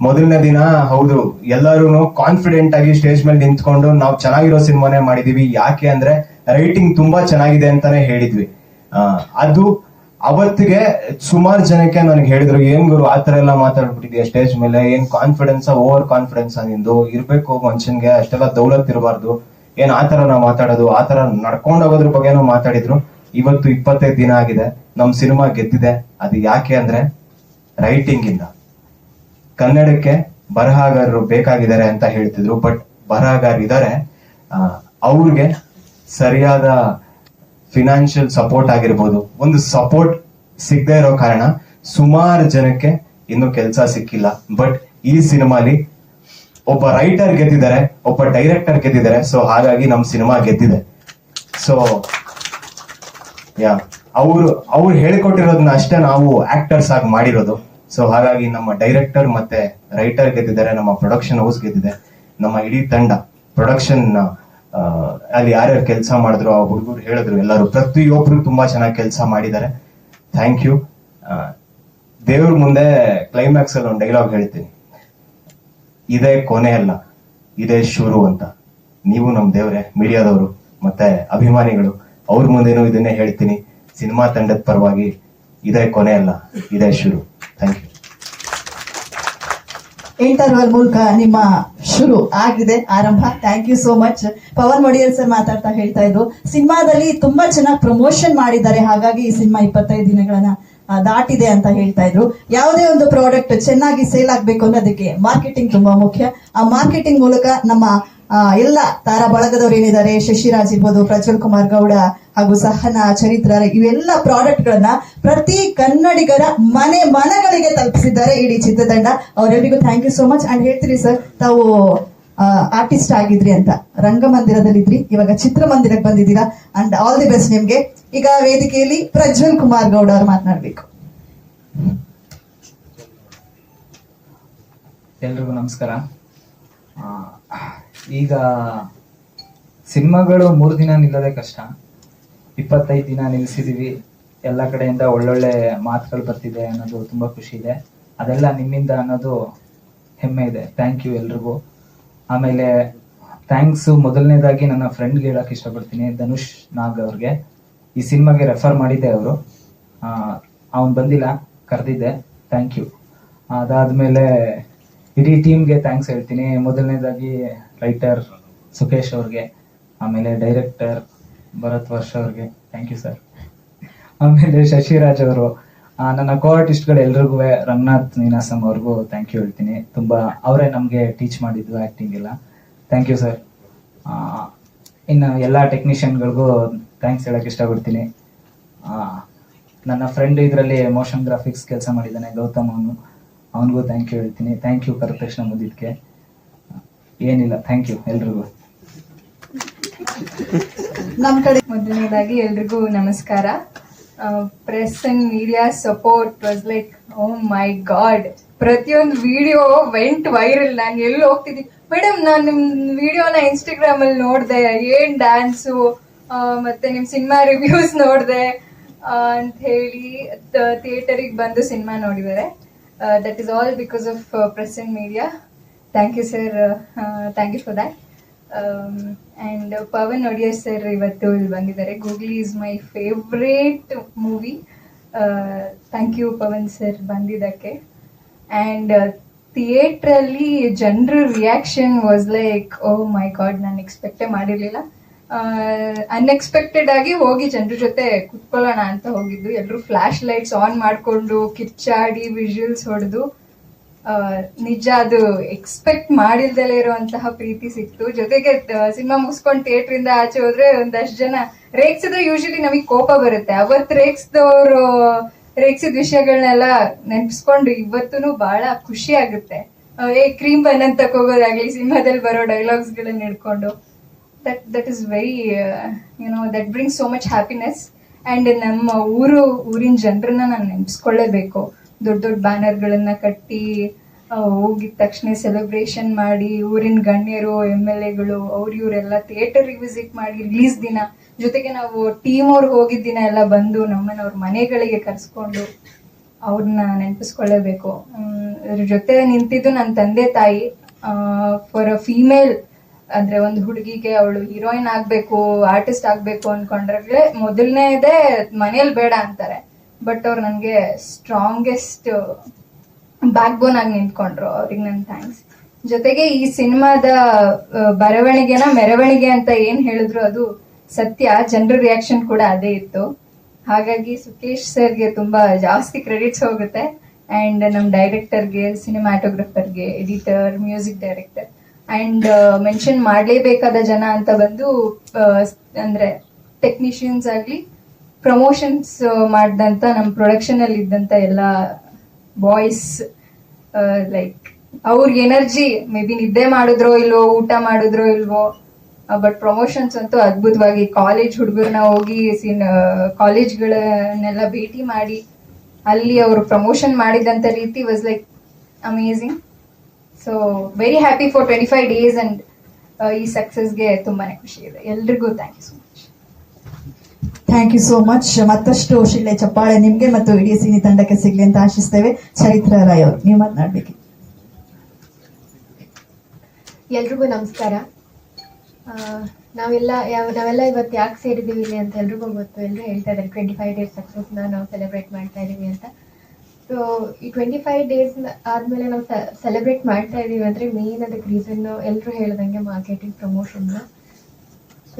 ಮೊದಲನೇ ದಿನ ಹೌದು ಎಲ್ಲರೂ ಕಾನ್ಫಿಡೆಂಟ್ ಆಗಿ ಸ್ಟೇಜ್ ಮೇಲೆ ನಿಂತ್ಕೊಂಡು ನಾವು ಚೆನ್ನಾಗಿರೋ ಸಿನಿಮಾನೇ ಮಾಡಿದೀವಿ. ಯಾಕೆ ಅಂದ್ರೆ ರೈಟಿಂಗ್ ತುಂಬಾ ಚೆನ್ನಾಗಿದೆ ಅಂತಾನೆ ಹೇಳಿದ್ವಿ. ಅದು ಅವತ್ತಿಗೆ ಸುಮಾರು ಜನಕ್ಕೆ ನನಗೆ ಹೇಳಿದ್ರು, ಏನ್ ಗುರು ಆತರ ಎಲ್ಲ ಮಾತಾಡ್ಬಿಟ್ಟಿದ್ಯಾ ಸ್ಟೇಜ್ ಮೇಲೆ? ಏನ್ ಕಾನ್ಫಿಡೆನ್ಸ್ ಓವರ್ ಕಾನ್ಫಿಡೆನ್ಸ್ ನಿಂದು? ಇರ್ಬೇಕು ಮನುಷ್ಯನ್ಗೆ, ಅಷ್ಟೆಲ್ಲ ದೌಲತ್ ಇರಬಾರ್ದು. ಏನ್ ಆತರ ನಾವು ಮಾತಾಡೋದು? ಆತರ ನಡ್ಕೊಂಡು ಹೋಗೋದ್ರ ಬಗ್ಗೆನೂ ಮಾತಾಡಿದ್ರು. ಇವತ್ತು ಇಪ್ಪತ್ತೈದು ದಿನ ಆಗಿದೆ. ನಮ್ ಸಿನಿಮಾ ಗೆದ್ದಿದೆ. ಅದು ಯಾಕೆ ಅಂದ್ರೆ ರೈಟಿಂಗ್ ಇಂದ. ಕನ್ನಡಕ್ಕೆ ಬರಹಗಾರರು ಬೇಕಾಗಿದ್ದಾರೆ ಅಂತ ಹೇಳ್ತಿದ್ರು ಬಟ್ ಬರಹಗಾರ ಇದ್ದಾರೆ ಅವ್ರಿಗೆ ಸರಿಯಾದ ಫಿನಾನ್ಷಿಯಲ್ ಸಪೋರ್ಟ್ ಆಗಿರ್ಬೋದು, ಒಂದು ಸಪೋರ್ಟ್ ಸಿಗದೆ ಇರೋ ಕಾರಣ ಸುಮಾರು ಜನಕ್ಕೆ ಇನ್ನು ಕೆಲಸ ಸಿಕ್ಕಿಲ್ಲ. ಬಟ್ ಈ ಸಿನಿಮಾಲಿ ಒಬ್ಬ ರೈಟರ್ ಗೆದ್ದಿದ್ದಾರೆ, ಒಬ್ಬ ಡೈರೆಕ್ಟರ್ ಗೆದ್ದಿದ್ದಾರೆ ಸೊ ಹಾಗಾಗಿ ನಮ್ ಸಿನಿಮಾ ಗೆದ್ದಿದೆ. ಸೊ ಯಾ ಅವರು, ಅವ್ರು ಹೇಳಿಕೊಟ್ಟಿರೋದನ್ನ ಅಷ್ಟೇ ನಾವು ಆಕ್ಟರ್ಸ್ ಆಗಿ ಮಾಡಿರೋದು. ಸೊ ಹಾಗಾಗಿ ನಮ್ಮ ಡೈರೆಕ್ಟರ್ ಮತ್ತೆ ರೈಟರ್ ಗೆದ್ದಿದ್ದಾರೆ, ನಮ್ಮ ಪ್ರೊಡಕ್ಷನ್ ಹೌಸ್ ಗೆದ್ದಿದೆ, ನಮ್ಮ ಇಡೀ ತಂಡ. ಪ್ರೊಡಕ್ಷನ್ ಅಲ್ಲಿ ಯಾರ್ಯಾರು ಕೆಲಸ ಮಾಡಿದ್ರು, ಆ ಹುಡುಗರು ಹೇಳಿದ್ರು, ಎಲ್ಲರೂ. ಪ್ರತಿಯೊಬ್ರು ತುಂಬಾ ಚೆನ್ನಾಗಿ ಕೆಲಸ ಮಾಡಿದ್ದಾರೆ. ಥ್ಯಾಂಕ್ ಯು ದೇವ್ರ ಮುಂದೆ ಕ್ಲೈಮ್ಯಾಕ್ಸ್ ಅಲ್ಲಿ ಒಂದು ಡೈಲಾಗ್ ಹೇಳ್ತೀನಿ. ಇದೇ ಕೊನೆ ಅಲ್ಲ, ಇದೇ ಶುರು ಅಂತ. ನೀವು ನಮ್ ದೇವ್ರೆ, ಮೀಡಿಯಾದವರು, ಮತ್ತೆ ಅಭಿಮಾನಿಗಳು, ಅವ್ರ ಮುಂದೇನು ಇದನ್ನೇ ಹೇಳ್ತೀನಿ. ಸಿನಿಮಾ ತಂಡದ ಪರವಾಗಿ ಇದೇ ಕೊನೆ ಅಲ್ಲ, ಇದೇ ಶುರು. ಥ್ಯಾಂಕ್ ಯು
ಇಂಟರ್ವಲ್ ಮೂಲಕ ನಿಮ್ಮ ಶುರು ಆಗಿದೆ, ಆರಂಭ. Thank you so much Pavan Wodeyar sir ಮಾತಾಡ್ತಾ ಹೇಳ್ತಾ ಇದ್ರು. ಸಿನಿಮಾದಲ್ಲಿ ತುಂಬಾ ಚೆನ್ನಾಗಿ ಪ್ರಮೋಷನ್ ಮಾಡಿದ್ದಾರೆ. ಹಾಗಾಗಿ ಈ ಸಿನಿಮಾ ಇಪ್ಪತ್ತೈದು ದಿನಗಳನ್ನ ದಾಟಿದೆ ಅಂತ ಹೇಳ್ತಾ ಇದ್ರು. ಯಾವುದೇ ಒಂದು ಪ್ರಾಡಕ್ಟ್ ಚೆನ್ನಾಗಿ ಸೇಲ್ ಆಗ್ಬೇಕು ಅನ್ನೋದಕ್ಕೆ ಮಾರ್ಕೆಟಿಂಗ್ ತುಂಬಾ ಮುಖ್ಯ. ಆ ಮಾರ್ಕೆಟಿಂಗ್ ಮೂಲಕ ನಮ್ಮ ಎಲ್ಲ ತಾರಾ ಬಳಗದವ್ರು ಏನಿದ್ದಾರೆ, ಶಶಿರಾಜ್ ಇರ್ಬೋದು, ಪ್ರಜ್ವಲ್ ಕುಮಾರ್ ಗೌಡ ಹಾಗೂ ಸಹನ, ಚರಿತ್ರ, ಇವೆಲ್ಲ ಪ್ರಾಡಕ್ಟ್ ಗಳನ್ನ ಪ್ರತಿ ಕನ್ನಡಿಗರ ಮನೆ ಮನಗಳಿಗೆ ತಲುಪಿಸಿದ್ದಾರೆ ಇಡೀ ಚಿತ್ರತಂಡ. ಅವರೆಲ್ಲರಿಗೂ thank you so much and ಹೇಳ್ತೀರಿ ಸರ್ ತಾವು ಆರ್ಟಿಸ್ಟ್ ಆಗಿದ್ರಿ ಅಂತ. ರಂಗಮಂದಿರದಲ್ಲಿದ್ರಿ, ಇವಾಗ ಚಿತ್ರಮಂದಿರಕ್ಕೆ ಬಂದಿದ್ದೀರಾ. ಅಂಡ್ ಆಲ್ ದಿ ಬೆಸ್ಟ್ ನಿಮ್ಗೆ. ಈಗ ವೇದಿಕೆಯಲ್ಲಿ ಪ್ರಜ್ವಲ್ ಕುಮಾರ್ ಗೌಡ ಅವ್ರು ಮಾತನಾಡಬೇಕು.
ಎಲ್ರಿಗೂ ನಮಸ್ಕಾರ. ಈಗ ಸಿನಿಮಾಗಳು ಮೂರು ದಿನ ನಿಲ್ಲದೆ ಕಷ್ಟ. ಇಪ್ಪತ್ತೈದು ದಿನ ನಿಲ್ಲಿಸಿದೀವಿ ಎಲ್ಲ ಕಡೆಯಿಂದ ಒಳ್ಳೊಳ್ಳೆ ಮಾತುಗಳು ಬರ್ತಿದೆ ಅನ್ನೋದು ತುಂಬ ಖುಷಿ ಇದೆ. ಅದೆಲ್ಲ ನಿಮ್ಮಿಂದ ಅನ್ನೋದು ಹೆಮ್ಮೆ ಇದೆ. ಥ್ಯಾಂಕ್ ಯು ಎಲ್ರಿಗೂ. ಆಮೇಲೆ ಥ್ಯಾಂಕ್ಸ್ ಮೊದಲನೇದಾಗಿ ನನ್ನ ಫ್ರೆಂಡ್ಗೆ ಹೇಳೋಕೆ ಇಷ್ಟಪಡ್ತೀನಿ, ಧನುಷ್ ನಾಗ್ ಅವ್ರಿಗೆ. ಈ ಸಿನಿಮಾಗೆ ರೆಫರ್ ಮಾಡಿದ್ದೆ ಅವರು. ಅವನು ಬಂದಿಲ್ಲ, ಕರೆದಿದ್ದೆ. ಥ್ಯಾಂಕ್ ಯು ಅದಾದ್ಮೇಲೆ ಇಡೀ ಟೀಮ್ಗೆ ಥ್ಯಾಂಕ್ಸ್ ಹೇಳ್ತೀನಿ. ಮೊದಲನೇದಾಗಿ ರೈಟರ್ ಸುಖೇಶ್ ಅವ್ರಿಗೆ, ಆಮೇಲೆ ಡೈರೆಕ್ಟರ್ ಭರತ್ ವರ್ಷ ಅವ್ರಿಗೆ. ಥ್ಯಾಂಕ್ ಯು ಸರ್ ಆಮೇಲೆ ಶಶಿರಾಜ್ ಅವರು ನನ್ನ ಕೋ ಆರ್ಟಿಸ್ಟ್ಗಳು ಎಲ್ರಿಗೂ ರಂಗನಾಥ್ ನೀನಾಸಂ ಅವ್ರಿಗೂ ಥ್ಯಾಂಕ್ ಯು ಹೇಳ್ತೀನಿ. ತುಂಬ ಅವರೇ ನಮಗೆ ಟೀಚ್ ಮಾಡಿದ್ದು ಆ್ಯಕ್ಟಿಂಗ್ ಎಲ್ಲ. ಥ್ಯಾಂಕ್ ಯು ಸರ್ ಇನ್ನು ಎಲ್ಲ ಟೆಕ್ನಿಷಿಯನ್ಗಳಿಗೂ ಥ್ಯಾಂಕ್ಸ್ ಹೇಳಕ್ಕೆ ಇಷ್ಟಪಡ್ತೀನಿ. ನನ್ನ ಫ್ರೆಂಡ್ ಇದರಲ್ಲಿ ಮೋಷನ್ ಗ್ರಾಫಿಕ್ಸ್ ಕೆಲಸ ಮಾಡಿದ್ದಾನೆ ಗೌತಮ್ ಅವನು. ಅವನಿಗೂ ಥ್ಯಾಂಕ್ ಯು ಹೇಳ್ತೀನಿ. ಥ್ಯಾಂಕ್ ಯು ಕರೆದ ತಕ್ಷಣ ಬಂದಿದ್ದಕ್ಕೆ ಏನಿಲ್ಲ ಥ್ಯಾಂಕ್ ಯು ಎಲ್ರಿಗೂ.
ನಮ್ಮ ಕಡೆ
ಮೊದಲನೇದಾಗಿ ಎಲ್ರಿಗೂ ನಮಸ್ಕಾರ. Press and media support was like oh my god ಪ್ರತಿಯೊಂದು ವಿಡಿಯೋ ವೆಂಟ್ ವೈರಲ್ ನಾನು ಎಲ್ಲಿ ಹೋಗ್ತಿದ್ದೀನಿ ಮೇಡಮ್ ನಾನು ನಿಮ್ ವಿಡಿಯೋನ ಇನ್ಸ್ಟಾಗ್ರಾಮ್ ಅಲ್ಲಿ ನೋಡಿದೆ. ಏನ್ ಡ್ಯಾನ್ಸು ಮತ್ತೆ ನಿಮ್ ಸಿನಿಮಾ ರಿವ್ಯೂಸ್ ನೋಡಿದೆ. ಅಂತ ಹೇಳಿ ಥಿಯೇಟರಿಗೆ ಬಂದು ಸಿನಿಮಾ ನೋಡಿದ್ದಾರೆ. That is all because of press and media thank you sir thank you for that and Pavan Wodeyar sir ಇವತ್ತು ಇಲ್ಲಿ ಬಂದಿದ್ದಾರೆ. Googly is my favourite movie thank you Pavan sir ಬಂದಿದ್ದಕ್ಕೆ. ಆ್ಯಂಡ್ ಥಿಯೇಟ್ರಲ್ಲಿ ಜನರ reaction was like oh my god ನಾನು ಎಕ್ಸ್ಪೆಕ್ಟೇ ಮಾಡಿರಲಿಲ್ಲ. ಅನ್ಎಕ್ಸ್ಪೆಕ್ಟೆಡ್ ಆಗಿ ಹೋಗಿ ಜನರ ಜೊತೆ ಕುತ್ಕೊಳ್ಳೋಣ ಅಂತ ಹೋಗಿದ್ದು. ಎಲ್ಲರೂ ಫ್ಲಾಶ್ ಲೈಟ್ಸ್ ಆನ್ ಮಾಡಿಕೊಂಡು ಕಿಚ್ಚಾಡಿ ವಿಜುವಲ್ಸ್ ಹೊಡೆದು. ನಿಜ ಅದು ಎಕ್ಸ್ಪೆಕ್ಟ್ ಮಾಡಿಲ್ದಲೇ ಇರುವಂತಹ ಪ್ರೀತಿ ಸಿಕ್ತು. ಜೊತೆಗೆ ಸಿನಿಮಾ ಮುಗಿಸ್ಕೊಂಡು ಥಿಯೇಟರ್ ಇಂದ ಆಚೆ ಹೋದ್ರೆ ಒಂದಷ್ಟು ಜನ ರೇಗ್ಸಿದ್ರೆ ಯೂಶಲಿ ನಮಗೆ ಕೋಪ ಬರುತ್ತೆ. ಅವತ್ ರೇಗ್ಸ್ದವ್ರು, ರೇಗ್ಸಿದ ವಿಷಯಗಳನ್ನೆಲ್ಲ ನೆನ್ಪಿಸ್ಕೊಂಡು ಇವತ್ತೂ ಬಹಳ ಖುಷಿ ಆಗುತ್ತೆ. ಏ ಕ್ರೀಮ್ ಬನ್ ಅಂತ ಹೋಗೋದಾಗ್ಲಿ ಸಿನಿಮಾದಲ್ಲಿ ಬರೋ ಡೈಲಾಗ್ಸ್ ಗಳನ್ನ ಹಿಡ್ಕೊಂಡು. That that is very you know that bring so much happiness and ನಮ್ಮ ಊರು, ಊರಿನ ಜನರನ್ನ ನಾನು ನೆನ್ಪಿಸ್ಕೊಳ್ಳೇಬೇಕು ದೊಡ್ಡ ದೊಡ್ಡ ಬ್ಯಾನರ್ಗಳನ್ನ ಕಟ್ಟಿ ಹೋಗಿದ ತಕ್ಷಣ ಸೆಲೆಬ್ರೇಷನ್ ಮಾಡಿ ಊರಿನ ಗಣ್ಯರು, ಎಂ ಎಲ್ ಎಗಳು ಅವ್ರು ಇವರೆಲ್ಲ ಥಿಯೇಟರ್ಗೆ ವಿಸಿಟ್ ಮಾಡಿ ರಿಲೀಸ್ ದಿನ. ಜೊತೆಗೆ ನಾವು ಟೀಮ್ ಅವ್ರು ಹೋಗಿದ್ದ ದಿನ ಎಲ್ಲ ಬಂದು ನಮ್ಮನ್ನ ಅವ್ರ ಮನೆಗಳಿಗೆ ಕರೆಸ್ಕೊಂಡು ಅವ್ರನ್ನ ನೆನಪಿಸ್ಕೊಳ್ಳೇಬೇಕು. ಅದ್ರ ಜೊತೆ ನಿಂತಿದ್ದು ನನ್ನ ತಂದೆ ತಾಯಿ. ಫಾರ್ ಅ ಫೀಮೇಲ್ ಅಂದ್ರೆ ಒಂದು ಹುಡುಗಿಗೆ ಅವಳು ಹೀರೋಯಿನ್ ಆಗ್ಬೇಕು ಆರ್ಟಿಸ್ಟ್ ಆಗ್ಬೇಕು ಅನ್ಕೊಂಡ್ರೆ ಮೊದಲನೇದೇ ಮನೇಲಿ ಬೇಡ ಅಂತಾರೆ. ಬಟ್ ಅವ್ರು ನನಗೆ ಸ್ಟ್ರಾಂಗೆಸ್ಟ್ ಬ್ಯಾಕ್ ಬೋನ್ ಆಗಿ ನಿಂತ್ಕೊಂಡ್ರು. ಅವ್ರಿಗೆ ನನ್ನ ಥ್ಯಾಂಕ್ಸ್ ಜೊತೆಗೆ ಈ ಸಿನಿಮಾದ ಬರವಣಿಗೆನ ಮೆರವಣಿಗೆ ಅಂತ ಏನ್ ಹೇಳಿದ್ರು ಅದು ಸತ್ಯ. ಜನರ ರಿಯಾಕ್ಷನ್ ಕೂಡ ಅದೇ ಇತ್ತು. ಹಾಗಾಗಿ ಸುಕೇಶ್ ಸರ್ಗೆ ತುಂಬಾ ಜಾಸ್ತಿ ಕ್ರೆಡಿಟ್ಸ್ ಹೋಗುತ್ತೆ. ಅಂಡ್ ನಮ್ಮ ಡೈರೆಕ್ಟರ್ಗೆ ಸಿನಿಮಾಟೋಗ್ರಫರ್ಗೆ editor music director and mention ಮಾಡಲೇಬೇಕಾದ ಜನ ಅಂತ ಬಂದು ಅಂದ್ರೆ ಟೆಕ್ನಿಷಿಯನ್ಸ್ ಆಗಲಿ ಪ್ರಮೋಷನ್ಸ್ ಮಾಡಿದಂಥ ನಮ್ಮ ಪ್ರೊಡಕ್ಷನ್ ಅಲ್ಲಿ ಇದ್ದಂತ ಎಲ್ಲ ಬಾಯ್ಸ್ ಲೈಕ್ ಅವ್ರಿಗೆ ಎನರ್ಜಿ ಮೇ ಬಿ ನಿದ್ದೆ ಮಾಡಿದ್ರೋ ಇಲ್ವೋ, ಊಟ ಮಾಡಿದ್ರೋ ಇಲ್ವೋ ಬಟ್ ಪ್ರಮೋಷನ್ಸ್ ಅಂತೂ ಅದ್ಭುತವಾಗಿ ಕಾಲೇಜ್ ಹುಡುಗರನ್ನ ಹೋಗಿ ಸಿನ್ ಕಾಲೇಜ್ಗಳನ್ನೆಲ್ಲ ಭೇಟಿ ಮಾಡಿ, ಅಲ್ಲಿ ಅವರು ಪ್ರಮೋಷನ್ ಮಾಡಿದಂತ ರೀತಿ was like amazing so very happy for twenty five days and ಈ ಸಕ್ಸಸ್ಗೆ ತುಂಬಾ ಖುಷಿ ಇದೆ. ಎಲ್ರಿಗೂ thank you so much
thank you so much ಮತ್ತಷ್ಟು ಶಿಳ್ಳೆ ಚಪ್ಪಾಳೆ ನಿಮ್ಗೆ ಮತ್ತು ಇಡೀ ಸಿನಿ ತಂಡಕ್ಕೆ ಸಿಗ್ಲಿ ಅಂತ ಆಶಿಸ್ತೇವೆ. ಚರಿತ್ರ ರಾಯ್ ಅವರು, ನೀವು ಮಾತನಾಡ್ಬೇಕು.
ಎಲ್ರಿಗೂ ನಮಸ್ಕಾರ. ನಾವೆಲ್ಲ ಯಾವ, ನಾವೆಲ್ಲ ಇವತ್ತು ಯಾಕೆ ಸೇರಿದ್ದೀವಿ ಇಲ್ಲಿ ಅಂತ ಎಲ್ರಿಗೂ ಗೊತ್ತು. ಎಲ್ಲರೂ ಹೇಳ್ತಾ ಇದ್ದಾರೆ ಟ್ವೆಂಟಿ ಫೈವ್ ಡೇಸ್ ಸಕ್ಸಸ್ನ ನಾವು ಸೆಲೆಬ್ರೇಟ್ ಮಾಡ್ತಾ ಇದ್ದೀವಿ ಅಂತ. ಸೊ ಈ ಟ್ವೆಂಟಿ ಫೈವ್ ಡೇಸ್ ಆದಮೇಲೆ ನಾವು ಸೆಲೆಬ್ರೇಟ್ ಮಾಡ್ತಾ ಇದ್ದೀವಿ ಅಂದರೆ ಮೇನ್ ಅದಕ್ಕೆ ರೀಸನ್ ಎಲ್ಲರೂ ಹೇಳ್ದಂಗೆ ಮಾರ್ಕೆಟಿಂಗ್ ಪ್ರಮೋಷನ್ನ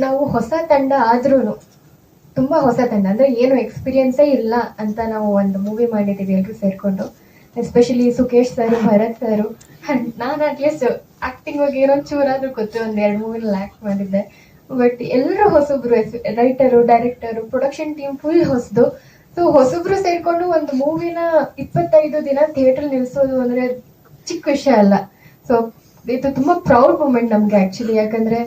ನಾವು ಹೊಸ ತಂಡ ಆದ್ರೂ ತುಂಬ ಹೊಸ ತಂಡ ಅಂದರೆ ಏನು ಎಕ್ಸ್ಪೀರಿಯನ್ಸೇ ಇಲ್ಲ ಅಂತ ನಾವು ಒಂದು ಮೂವಿ ಮಾಡಿದ್ದೀವಿ ಎಲ್ಲರೂ ಸೇರ್ಕೊಂಡು. Especially Sukesh sir, Bharath sir. ನಾನು ಅಟ್ಲೀಸ್ಟ್ ಆಕ್ಟಿಂಗ್ ಬಗ್ಗೆ ಏನೋ ಚೂರಾದ್ರೂ ಗೊತ್ತು, ಒಂದು ಎರಡು ಮೂವಿನಲ್ಲಿ ಆ್ಯಕ್ಟ್ ಮಾಡಿದ್ದೆ. ಬಟ್ ಎಲ್ಲರೂ ಹೊಸಬ್ರು writer director production team full ಹೊಸದು. ಸೊ ಹೊಸಬ್ರು ಸೇರ್ಕೊಂಡು ಒಂದು ಮೂವಿನ ಇಪ್ಪತ್ತೈದು ದಿನ ಥಿಯೇಟರ್ ನಿಲ್ಸೋದು ಅಂದ್ರೆ ಚಿಕ್ಕ ವಿಷಯ ಅಲ್ಲ. ಸೊ ಇದು ತುಂಬಾ ಪ್ರೌಡ್ ಮೂಮೆಂಟ್ ನಮ್ಗೆ ಆಕ್ಚುಲಿ ಯಾಕಂದ್ರೆ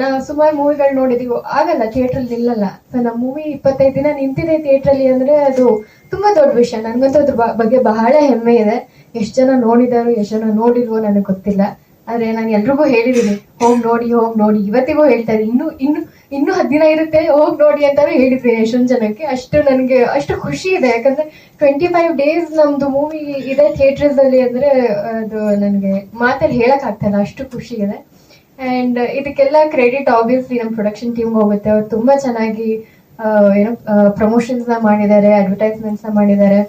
ನಾ ಸುಮಾರು ಮೂವಿಗಳು ನೋಡಿದೀವಿ. ಆಗಲ್ಲ ಥಿಯೇಟರ್ ನಿಲ್ಲಲ್ಲ. ಸೊ ನಮ್ಮ ಮೂವಿ ಇಪ್ಪತ್ತೈದು ದಿನ ನಿಂತಿದೆ ಥಿಯೇಟ್ರಲ್ಲಿ ಅಂದ್ರೆ ಅದು ತುಂಬಾ ದೊಡ್ಡ ವಿಷಯ. ನನ್ಗಂತೂ ಅದ್ರ ಬಗ್ಗೆ ಬಹಳ ಹೆಮ್ಮೆ ಇದೆ. ಎಷ್ಟು ಜನ ನೋಡಿದಾರು, ಎಷ್ಟು ಜನ ನೋಡಿಲ್ವೋ ನನಗೆ ಗೊತ್ತಿಲ್ಲ. ಆದ್ರೆ ನಾನು ಎಲ್ರಿಗೂ ಹೇಳಿದೀನಿ, ಹೋಗ್ ನೋಡಿ ಹೋಗ್ ನೋಡಿ. ಇವತ್ತಿಗೂ ಹೇಳ್ತಾರೆ ಇದ್ದೀನಿ. ಇನ್ನು ಇನ್ನು ಇನ್ನು ಹತ್ತು ಇರುತ್ತೆ, ಹೋಗ್ ನೋಡಿ ಅಂತ ಹೇಳಿದ್ವಿ ಎಷ್ಟೊಂದು ಜನಕ್ಕೆ. ಅಷ್ಟು ನನಗೆ, ಅಷ್ಟು ಖುಷಿ ಇದೆ. ಯಾಕಂದ್ರೆ ಟ್ವೆಂಟಿ ಫೈವ್ ಡೇಸ್ ನಮ್ದು ಮೂವಿ ಇದೆ ಥಿಯೇಟರ್ಸ್ ಅಲ್ಲಿ ಅಂದ್ರೆ ಅದು ನನಗೆ ಮಾತಲ್ಲಿ ಹೇಳಕ್ ಆಗ್ತಾಯಿಲ್ಲ ಅಷ್ಟು ಖುಷಿ ಇದೆ. ಅಂಡ್ ಇದಕ್ಕೆಲ್ಲ ಕ್ರೆಡಿಟ್ ಆಬ್ವಿಯಸ್ಲಿ ನಮ್ಮ ಪ್ರೊಡಕ್ಷನ್ ಟೀಮ್ ಹೋಗುತ್ತೆ. ಅವ್ರು ತುಂಬಾ ಚೆನ್ನಾಗಿ ಏನೋ ಪ್ರಮೋಷನ್ಸ್ನ ಮಾಡಿದ್ದಾರೆ ಅಡ್ವರ್ಟೈಸ್ಮೆಂಟ್ಸ್ನ ಮಾಡಿದ್ದಾರೆ.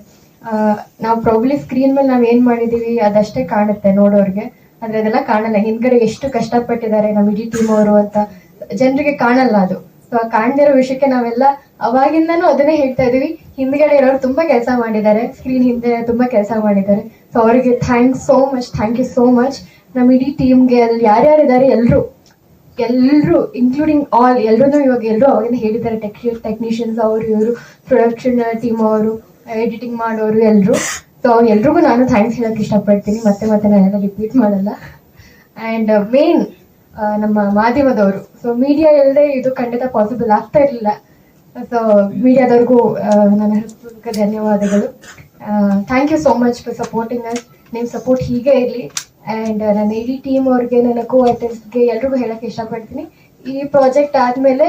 ನಾವು ಪ್ರಾಬ್ಲಿ ಸ್ಕ್ರೀನ್ ಮೇಲೆ ನಾವ್ ಏನ್ ಮಾಡಿದೀವಿ, ಅದಷ್ಟೇ ಕಾಣುತ್ತೆ ನೋಡೋರ್ಗೆ. ಆದ್ರೆ ಅದೆಲ್ಲ ಕಾಣಲ್ಲ. ಹಿಂದ್ಗಡೆ ಎಷ್ಟು ಕಷ್ಟಪಟ್ಟಿದ್ದಾರೆ ನಮ್ಮ ಇಡೀ ಟೀಮ್ ಅವರು ಅಂತ ಜನರಿಗೆ ಕಾಣಲ್ಲ ಅದು. ಸೊ ಕಾಣದಿರೋ ವಿಷಯಕ್ಕೆ ನಾವೆಲ್ಲ ಅವಾಗಿಂದನೂ ಅದನ್ನೇ ಹೇಳ್ತಾ ಇದೀವಿ. ಹಿಂದ್ಗಡೆ ಇರೋರು ತುಂಬಾ ಕೆಲಸ ಮಾಡಿದ್ದಾರೆ. ಸ್ಕ್ರೀನ್ ಹಿಂದೆ ತುಂಬಾ ಕೆಲಸ ಮಾಡಿದ್ದಾರೆ. ಸೊ ಅವರಿಗೆ thanks so much thank you so much ನಮ್ಮ ಇಡೀ ಟೀಮ್ಗೆ ಅಲ್ಲಿ ಯಾರ್ಯಾರಿದ್ದಾರೆ ಎಲ್ಲರೂ ಎಲ್ಲರೂ ಇನ್ಕ್ಲೂಡಿಂಗ್ ಆಲ್ ಎಲ್ಲರೂ ಇವಾಗ ಎಲ್ಲರೂ ಅವಾಗಿಂದ ಹೇಳಿದ್ದಾರೆ ಟೆಕ್ ಟೆಕ್ನಿಷಿಯನ್ಸ್ ಅವರು, ಇವರು ಪ್ರೊಡಕ್ಷನ್ ಟೀಮ್ ಅವರು ಎಡಿಟಿಂಗ್ ಮಾಡೋರು ಎಲ್ಲರೂ ಸೊ ಎಲ್ರಿಗೂ ನಾನು ಥ್ಯಾಂಕ್ಸ್ ಹೇಳಕ್ ಇಷ್ಟಪಡ್ತೀನಿ. ಮತ್ತೆ ಮತ್ತೆ ನಾನೆಲ್ಲ ರಿಪೀಟ್ ಮಾಡಲ್ಲ. ಆ್ಯಂಡ್ ಮೇನ್ ನಮ್ಮ ಮಾಧ್ಯಮದವರು. ಸೊ ಮೀಡಿಯಾ ಇಲ್ಲದೆ ಇದು ಖಂಡಿತ ಪಾಸಿಬಲ್ ಆಗ್ತಾ ಇರಲಿಲ್ಲ. ಸೊ ಮೀಡಿಯಾದವ್ರಿಗೂ ನನ್ನ ಹೃತ್ಪೂರ್ವಕ ಧನ್ಯವಾದಗಳು. Thank you so much for supporting us ನಿಮ್ಮ ಸಪೋರ್ಟ್ ಹೀಗೆ ಇರಲಿ. ಆ್ಯಂಡ್ ನನ್ನ ಇಡೀ ಟೀಮ್ ಅವ್ರಿಗೆ ನನ್ನ ಕೋ ಆರ್ಟಿಸ್ಟ್ಗೆ ಎಲ್ರಿಗೂ ಹೇಳಕ್ಕೆ ಇಷ್ಟಪಡ್ತೀನಿ. ಈ ಪ್ರಾಜೆಕ್ಟ್ ಆದಮೇಲೆ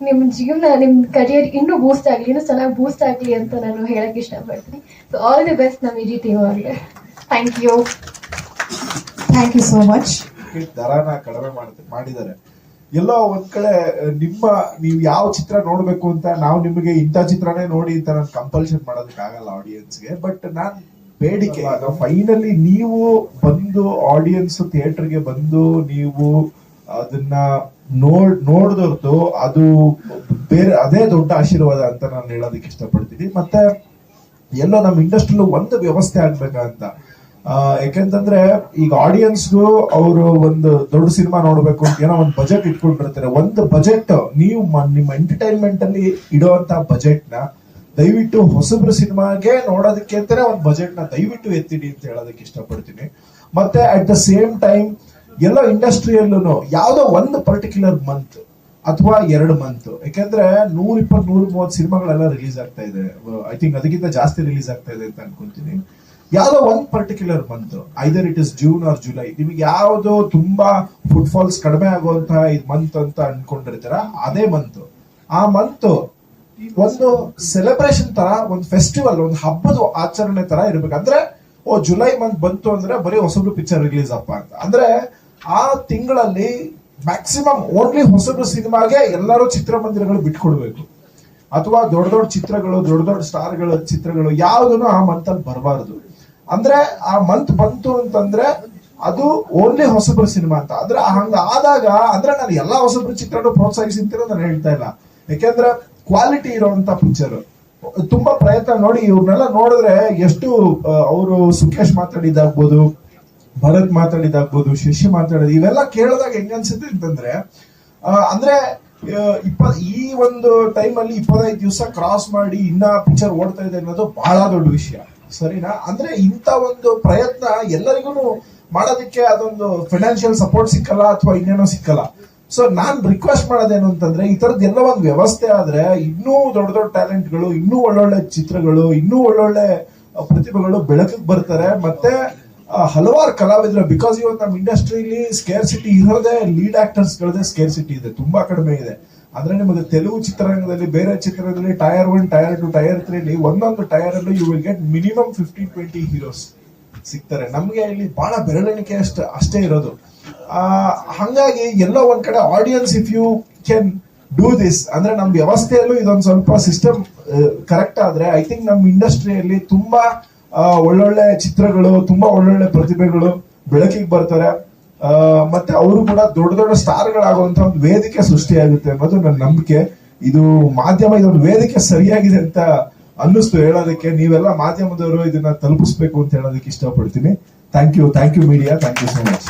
ನಿಮ್ಮ ಜೀವನ ನಿಮ್ಮ ಕರಿಯರ್ ಇನ್ನೂ ಬೂಸ್ಟ್ ಆಗಲಿ ಇನ್ನೂ ಚೆನ್ನಾಗಿ ಬೂಸ್ಟ್ ಆಗಲಿ ಅಂತ ನಾನು ಹೇಳಕ್ಕೆ ಇಷ್ಟಪಡ್ತೀನಿ. ಸೊ ಆಲ್ ದಿ ಬೆಸ್ಟ್ ನಮ್ಮ ಇಡೀ ಟೀಮ್ ಅವ್ರಿಗೆ. Thank you
thank you so much
ದರಾನ ಕಡಿಮೆ ಮಾಡಿದ್ದಾರೆ. ಎಲ್ಲೋ ಒಂದ್ ಕಡೆ ನಿಮ್ಮ ನೀವು ಯಾವ ಚಿತ್ರ ನೋಡ್ಬೇಕು ಅಂತ ನಾವು ನಿಮಗೆ ಇಂಥ ಚಿತ್ರನೇ ನೋಡಿ ಅಂತ ನಾನು ಕಂಪಲ್ಷನ್ ಮಾಡೋದಕ್ಕೆ ಆಗಲ್ಲ ಆಡಿಯನ್ಸ್ಗೆ ಬಟ್ ನಾನ್ ಬೇಡಿಕೆ. ಫೈನಲಿ ನೀವು ಬಂದು ಆಡಿಯನ್ಸ್ ಥಿಯೇಟರ್ಗೆ ಬಂದು ನೀವು ಅದನ್ನ ನೋಡ್ ನೋಡಿದವ್ರದ್ದು ಅದು ಬೇರೆ, ಅದೇ ದೊಡ್ಡ ಆಶೀರ್ವಾದ ಅಂತ ನಾನು ಹೇಳೋದಕ್ಕೆ ಇಷ್ಟಪಡ್ತೀನಿ. ಮತ್ತೆ ಎಲ್ಲೋ ನಮ್ಮ ಇಂಡಸ್ಟ್ರಿಲು ಒಂದು ವ್ಯವಸ್ಥೆ ಆಗ್ಬೇಕಂತ. ಯಾಕೆಂತಂದ್ರೆ ಈಗ ಆಡಿಯನ್ಸ್ಗೂ ಅವರು ಒಂದು ದೊಡ್ಡ ಸಿನಿಮಾ ನೋಡ್ಬೇಕು ಅಂತ ಏನೋ ಒಂದು ಬಜೆಟ್ ಇಟ್ಕೊಂಡಿರ್ತಾರೆ. ಒಂದು ಬಜೆಟ್ ನೀವು ನಿಮ್ಮ ಎಂಟರ್ಟೈನ್ಮೆಂಟ್ ಅಲ್ಲಿ ಇಡುವಂತ ಬಜೆಟ್ನ ದಯವಿಟ್ಟು ಹೊಸಬ್ರ ಸಿನಿಮಾಗೆ ನೋಡೋದಕ್ಕೆ ಅಂತಾನೆ ಒಂದು ಬಜೆಟ್ನ ದಯವಿಟ್ಟು ಎತ್ತಿಡಿ ಅಂತ ಹೇಳೋದಕ್ಕೆ ಇಷ್ಟಪಡ್ತೀನಿ. ಮತ್ತೆ ಅಟ್ ದ ಸೇಮ್ ಟೈಮ್ ಎಲ್ಲ ಇಂಡಸ್ಟ್ರಿಯಲ್ಲೂ ಯಾವುದೋ ಒಂದು ಪರ್ಟಿಕ್ಯುಲರ್ ಮಂತ್ ಅಥವಾ ಎರಡು ಮಂತ್ ಯಾಕೆಂದ್ರೆ ನೂರ ಇಪ್ಪತ್ ನೂರ ಮೂವತ್ತು ಸಿನಿಮಾಗಳೆಲ್ಲ ರಿಲೀಸ್ ಆಗ್ತಾ ಇದೆ. ಐ ಥಿಂಕ್ ಅದಕ್ಕಿಂತ ಜಾಸ್ತಿ ರಿಲೀಸ್ ಆಗ್ತಾ ಇದೆ ಅಂತ ಅನ್ಕೊಂತೀನಿ. ಯಾವುದೋ ಒಂದು particular month either it is June or July ನಿಮಗೆ ಯಾವುದೋ ತುಂಬಾ ಫುಟ್ಫಾಲ್ಸ್ ಕಡಿಮೆ ಆಗುವಂತಹ ಮಂತ್ ಅಂತ ಅನ್ಕೊಂಡಿರ್ತಾರ, ಅದೇ ಮಂತ್ ಆ ಮಂತ್ ಒಂದು ಸೆಲೆಬ್ರೇಷನ್ ತರ, ಒಂದು ಫೆಸ್ಟಿವಲ್ ಒಂದು ಹಬ್ಬದ ಆಚರಣೆ ತರ ಇರ್ಬೇಕು. ಅಂದ್ರೆ, ಓ ಜುಲೈ ಮಂತ್ ಬಂತು ಅಂದ್ರೆ ಬರೀ ಹೊಸಬ್ರು ಪಿಕ್ಚರ್ ರಿಲೀಸ್ ಅಪ್ಪ ಅಂತ. ಅಂದ್ರೆ, ಆ ತಿಂಗಳಲ್ಲಿ ಮ್ಯಾಕ್ಸಿಮಮ್ ಓನ್ಲಿ ಹೊಸಬ್ರು ಸಿನಿಮಾಗೆ ಎಲ್ಲರೂ ಚಿತ್ರಮಂದಿರಗಳು ಬಿಟ್ಕೊಡ್ಬೇಕು. ಅಥವಾ ದೊಡ್ಡ ದೊಡ್ಡ ಚಿತ್ರಗಳು, ದೊಡ್ಡ ದೊಡ್ಡ ಸ್ಟಾರ್ಗಳ, ಚಿತ್ರಗಳು, ಯಾವುದನ್ನು ಆ ಮಂತ್ ಅಲ್ಲಿ ಬರಬಾರದು. ಅಂದ್ರೆ, ಆ ಮಂತ್ ಬಂತು ಅಂತಂದ್ರೆ ಅದು ಓನ್ಲಿ ಹೊಸಬ್ರು ಸಿನಿಮಾ ಅಂತ. ಅಂದ್ರೆ ಹಂಗ ಆದಾಗ, ಅಂದ್ರೆ, ನಾನು ಎಲ್ಲಾ ಹೊಸಬ್ರು ಚಿತ್ರನೂ ಅಂತ ನಾನು ಹೇಳ್ತಾ ಇಲ್ಲ. ಯಾಕೆಂದ್ರೆ ಕ್ವಾಲಿಟಿ ಇರುವಂತ ಪಿಕ್ಚರ್ ತುಂಬಾ ಪ್ರಯತ್ನ ನೋಡಿ, ಇವ್ರನ್ನೆಲ್ಲ ನೋಡಿದ್ರೆ ಎಷ್ಟು ಅವರು ಸುಖೇಶ್ ಮಾತಾಡಿದಾಗ್ಬೋದು ಭರತ್ ಮಾತಾಡಿದಾಗ್ಬೋದು ಶಶಿ ಮಾತಾಡಿದ, ಇವೆಲ್ಲ ಕೇಳಿದಾಗ ಹೆಂಗ ಅನ್ಸುತ್ತೆ ಅಂತಂದ್ರೆ ಅಂದ್ರೆ ಇಪ್ಪ, ಈ ಒಂದು ಟೈಮ್ ಅಲ್ಲಿ ಇಪ್ಪತ್ತೈದು ದಿವಸ ಕ್ರಾಸ್ ಮಾಡಿ ಇನ್ನ ಪಿಕ್ಚರ್ ಓಡ್ತಾ ಇದೆ ಅನ್ನೋದು ಬಹಳ ದೊಡ್ಡ ವಿಷಯ. ಸರಿನಾ? ಅಂದ್ರೆ ಇಂಥ ಒಂದು ಪ್ರಯತ್ನ ಎಲ್ಲರಿಗೂ ಮಾಡೋದಕ್ಕೆ ಅದೊಂದು ಫೈನಾನ್ಷಿಯಲ್ ಸಪೋರ್ಟ್ ಸಿಕ್ಕಲ್ಲ ಅಥವಾ ಇನ್ನೇನೋ ಸಿಕ್ಕಲ್ಲ. ಸೊ ನಾನು ರಿಕ್ವೆಸ್ಟ್ ಮಾಡೋದೇನು ಅಂತಂದ್ರೆ, ಈ ತರದ ಎಲ್ಲ ಒಂದು ವ್ಯವಸ್ಥೆ ಆದ್ರೆ, ಇನ್ನೂ ದೊಡ್ಡ ದೊಡ್ಡ ಟ್ಯಾಲೆಂಟ್ಗಳು ಇನ್ನೂ ಒಳ್ಳೊಳ್ಳೆ ಚಿತ್ರಗಳು, ಇನ್ನೂ ಒಳ್ಳೊಳ್ಳೆ ಪ್ರತಿಭೆಗಳು ಬೆಳಕಿಗೆ ಬರ್ತಾರೆ. ಮತ್ತೆ ಹಲವಾರು ಕಲಾವಿದರು ಬಿಕಾಸ್ ಇವತ್ತು ನಮ್ಮ ಇಂಡಸ್ಟ್ರಿಲಿ ಸ್ಕೇರ್ ಸಿಟಿ ಇರೋದೇ ಲೀಡ್ ಆಕ್ಟರ್ಸ್ಗಳದೇ ಸ್ಕೇರ್ ಸಿಟಿ ಇದೆ, ತುಂಬಾ ಕಡಿಮೆ ಇದೆ. ಅಂದ್ರೆ ನಿಮಗೆ ತೆಲುಗು ಚಿತ್ರರಂಗದಲ್ಲಿ, ಬೇರೆ ಚಿತ್ರದಲ್ಲಿ tier one tier two tier ತ್ರೀಲಿ ಒಂದೊಂದು ಟೈರ್ ಅಲ್ಲಿ you will get minimum fifteen twenty heroes ಸಿಗ್ತಾರೆ. ನಮಗೆ ಇಲ್ಲಿ ಬಹಳ ಬೆರಳೆಣಿಕೆ ಅಷ್ಟೇ ಅಷ್ಟೇ ಇರೋದು. ಹಂಗಾಗಿ ಎಲ್ಲ ಒಂದ್ ಕಡೆ audience if you can do this ಅಂದ್ರೆ ನಮ್ ವ್ಯವಸ್ಥೆಯಲ್ಲೂ ಇದೊಂದು ಸ್ವಲ್ಪ ಸಿಸ್ಟಮ್ ಕರೆಕ್ಟ್ ಆದ್ರೆ ಐ ಥಿಂಕ್ ನಮ್ಮ ಇಂಡಸ್ಟ್ರಿಯಲ್ಲಿ ತುಂಬಾ ಒಳ್ಳೊಳ್ಳೆ ಚಿತ್ರಗಳು, ತುಂಬಾ ಒಳ್ಳೊಳ್ಳೆ ಪ್ರತಿಭೆಗಳು ಬೆಳಕಿಗೆ ಬರ್ತಾರೆ ಮತ್ತೆ ಅವರು ಕೂಡ ದೊಡ್ಡ ದೊಡ್ಡ ಸ್ಟಾರ್ಗಳಾಗುವಂತ ಒಂದು ವೇದಿಕೆ ಸೃಷ್ಟಿಯಾಗುತ್ತೆ ಅನ್ನೋದು ನನ್ನ ನಂಬಿಕೆ. ಇದು ಮಾಧ್ಯಮ, ಇದೊಂದು ವೇದಿಕೆ ಸರಿಯಾಗಿದೆ ಅಂತ ಅನ್ನಿಸ್ತು ಹೇಳೋದಕ್ಕೆ. ನೀವೆಲ್ಲ ಮಾಧ್ಯಮದವರು ಇದನ್ನ ತಲುಪಿಸ್ಬೇಕು ಅಂತ ಹೇಳೋದಕ್ಕೆ ಇಷ್ಟಪಡ್ತೀನಿ. Thank you thank you media thank you so much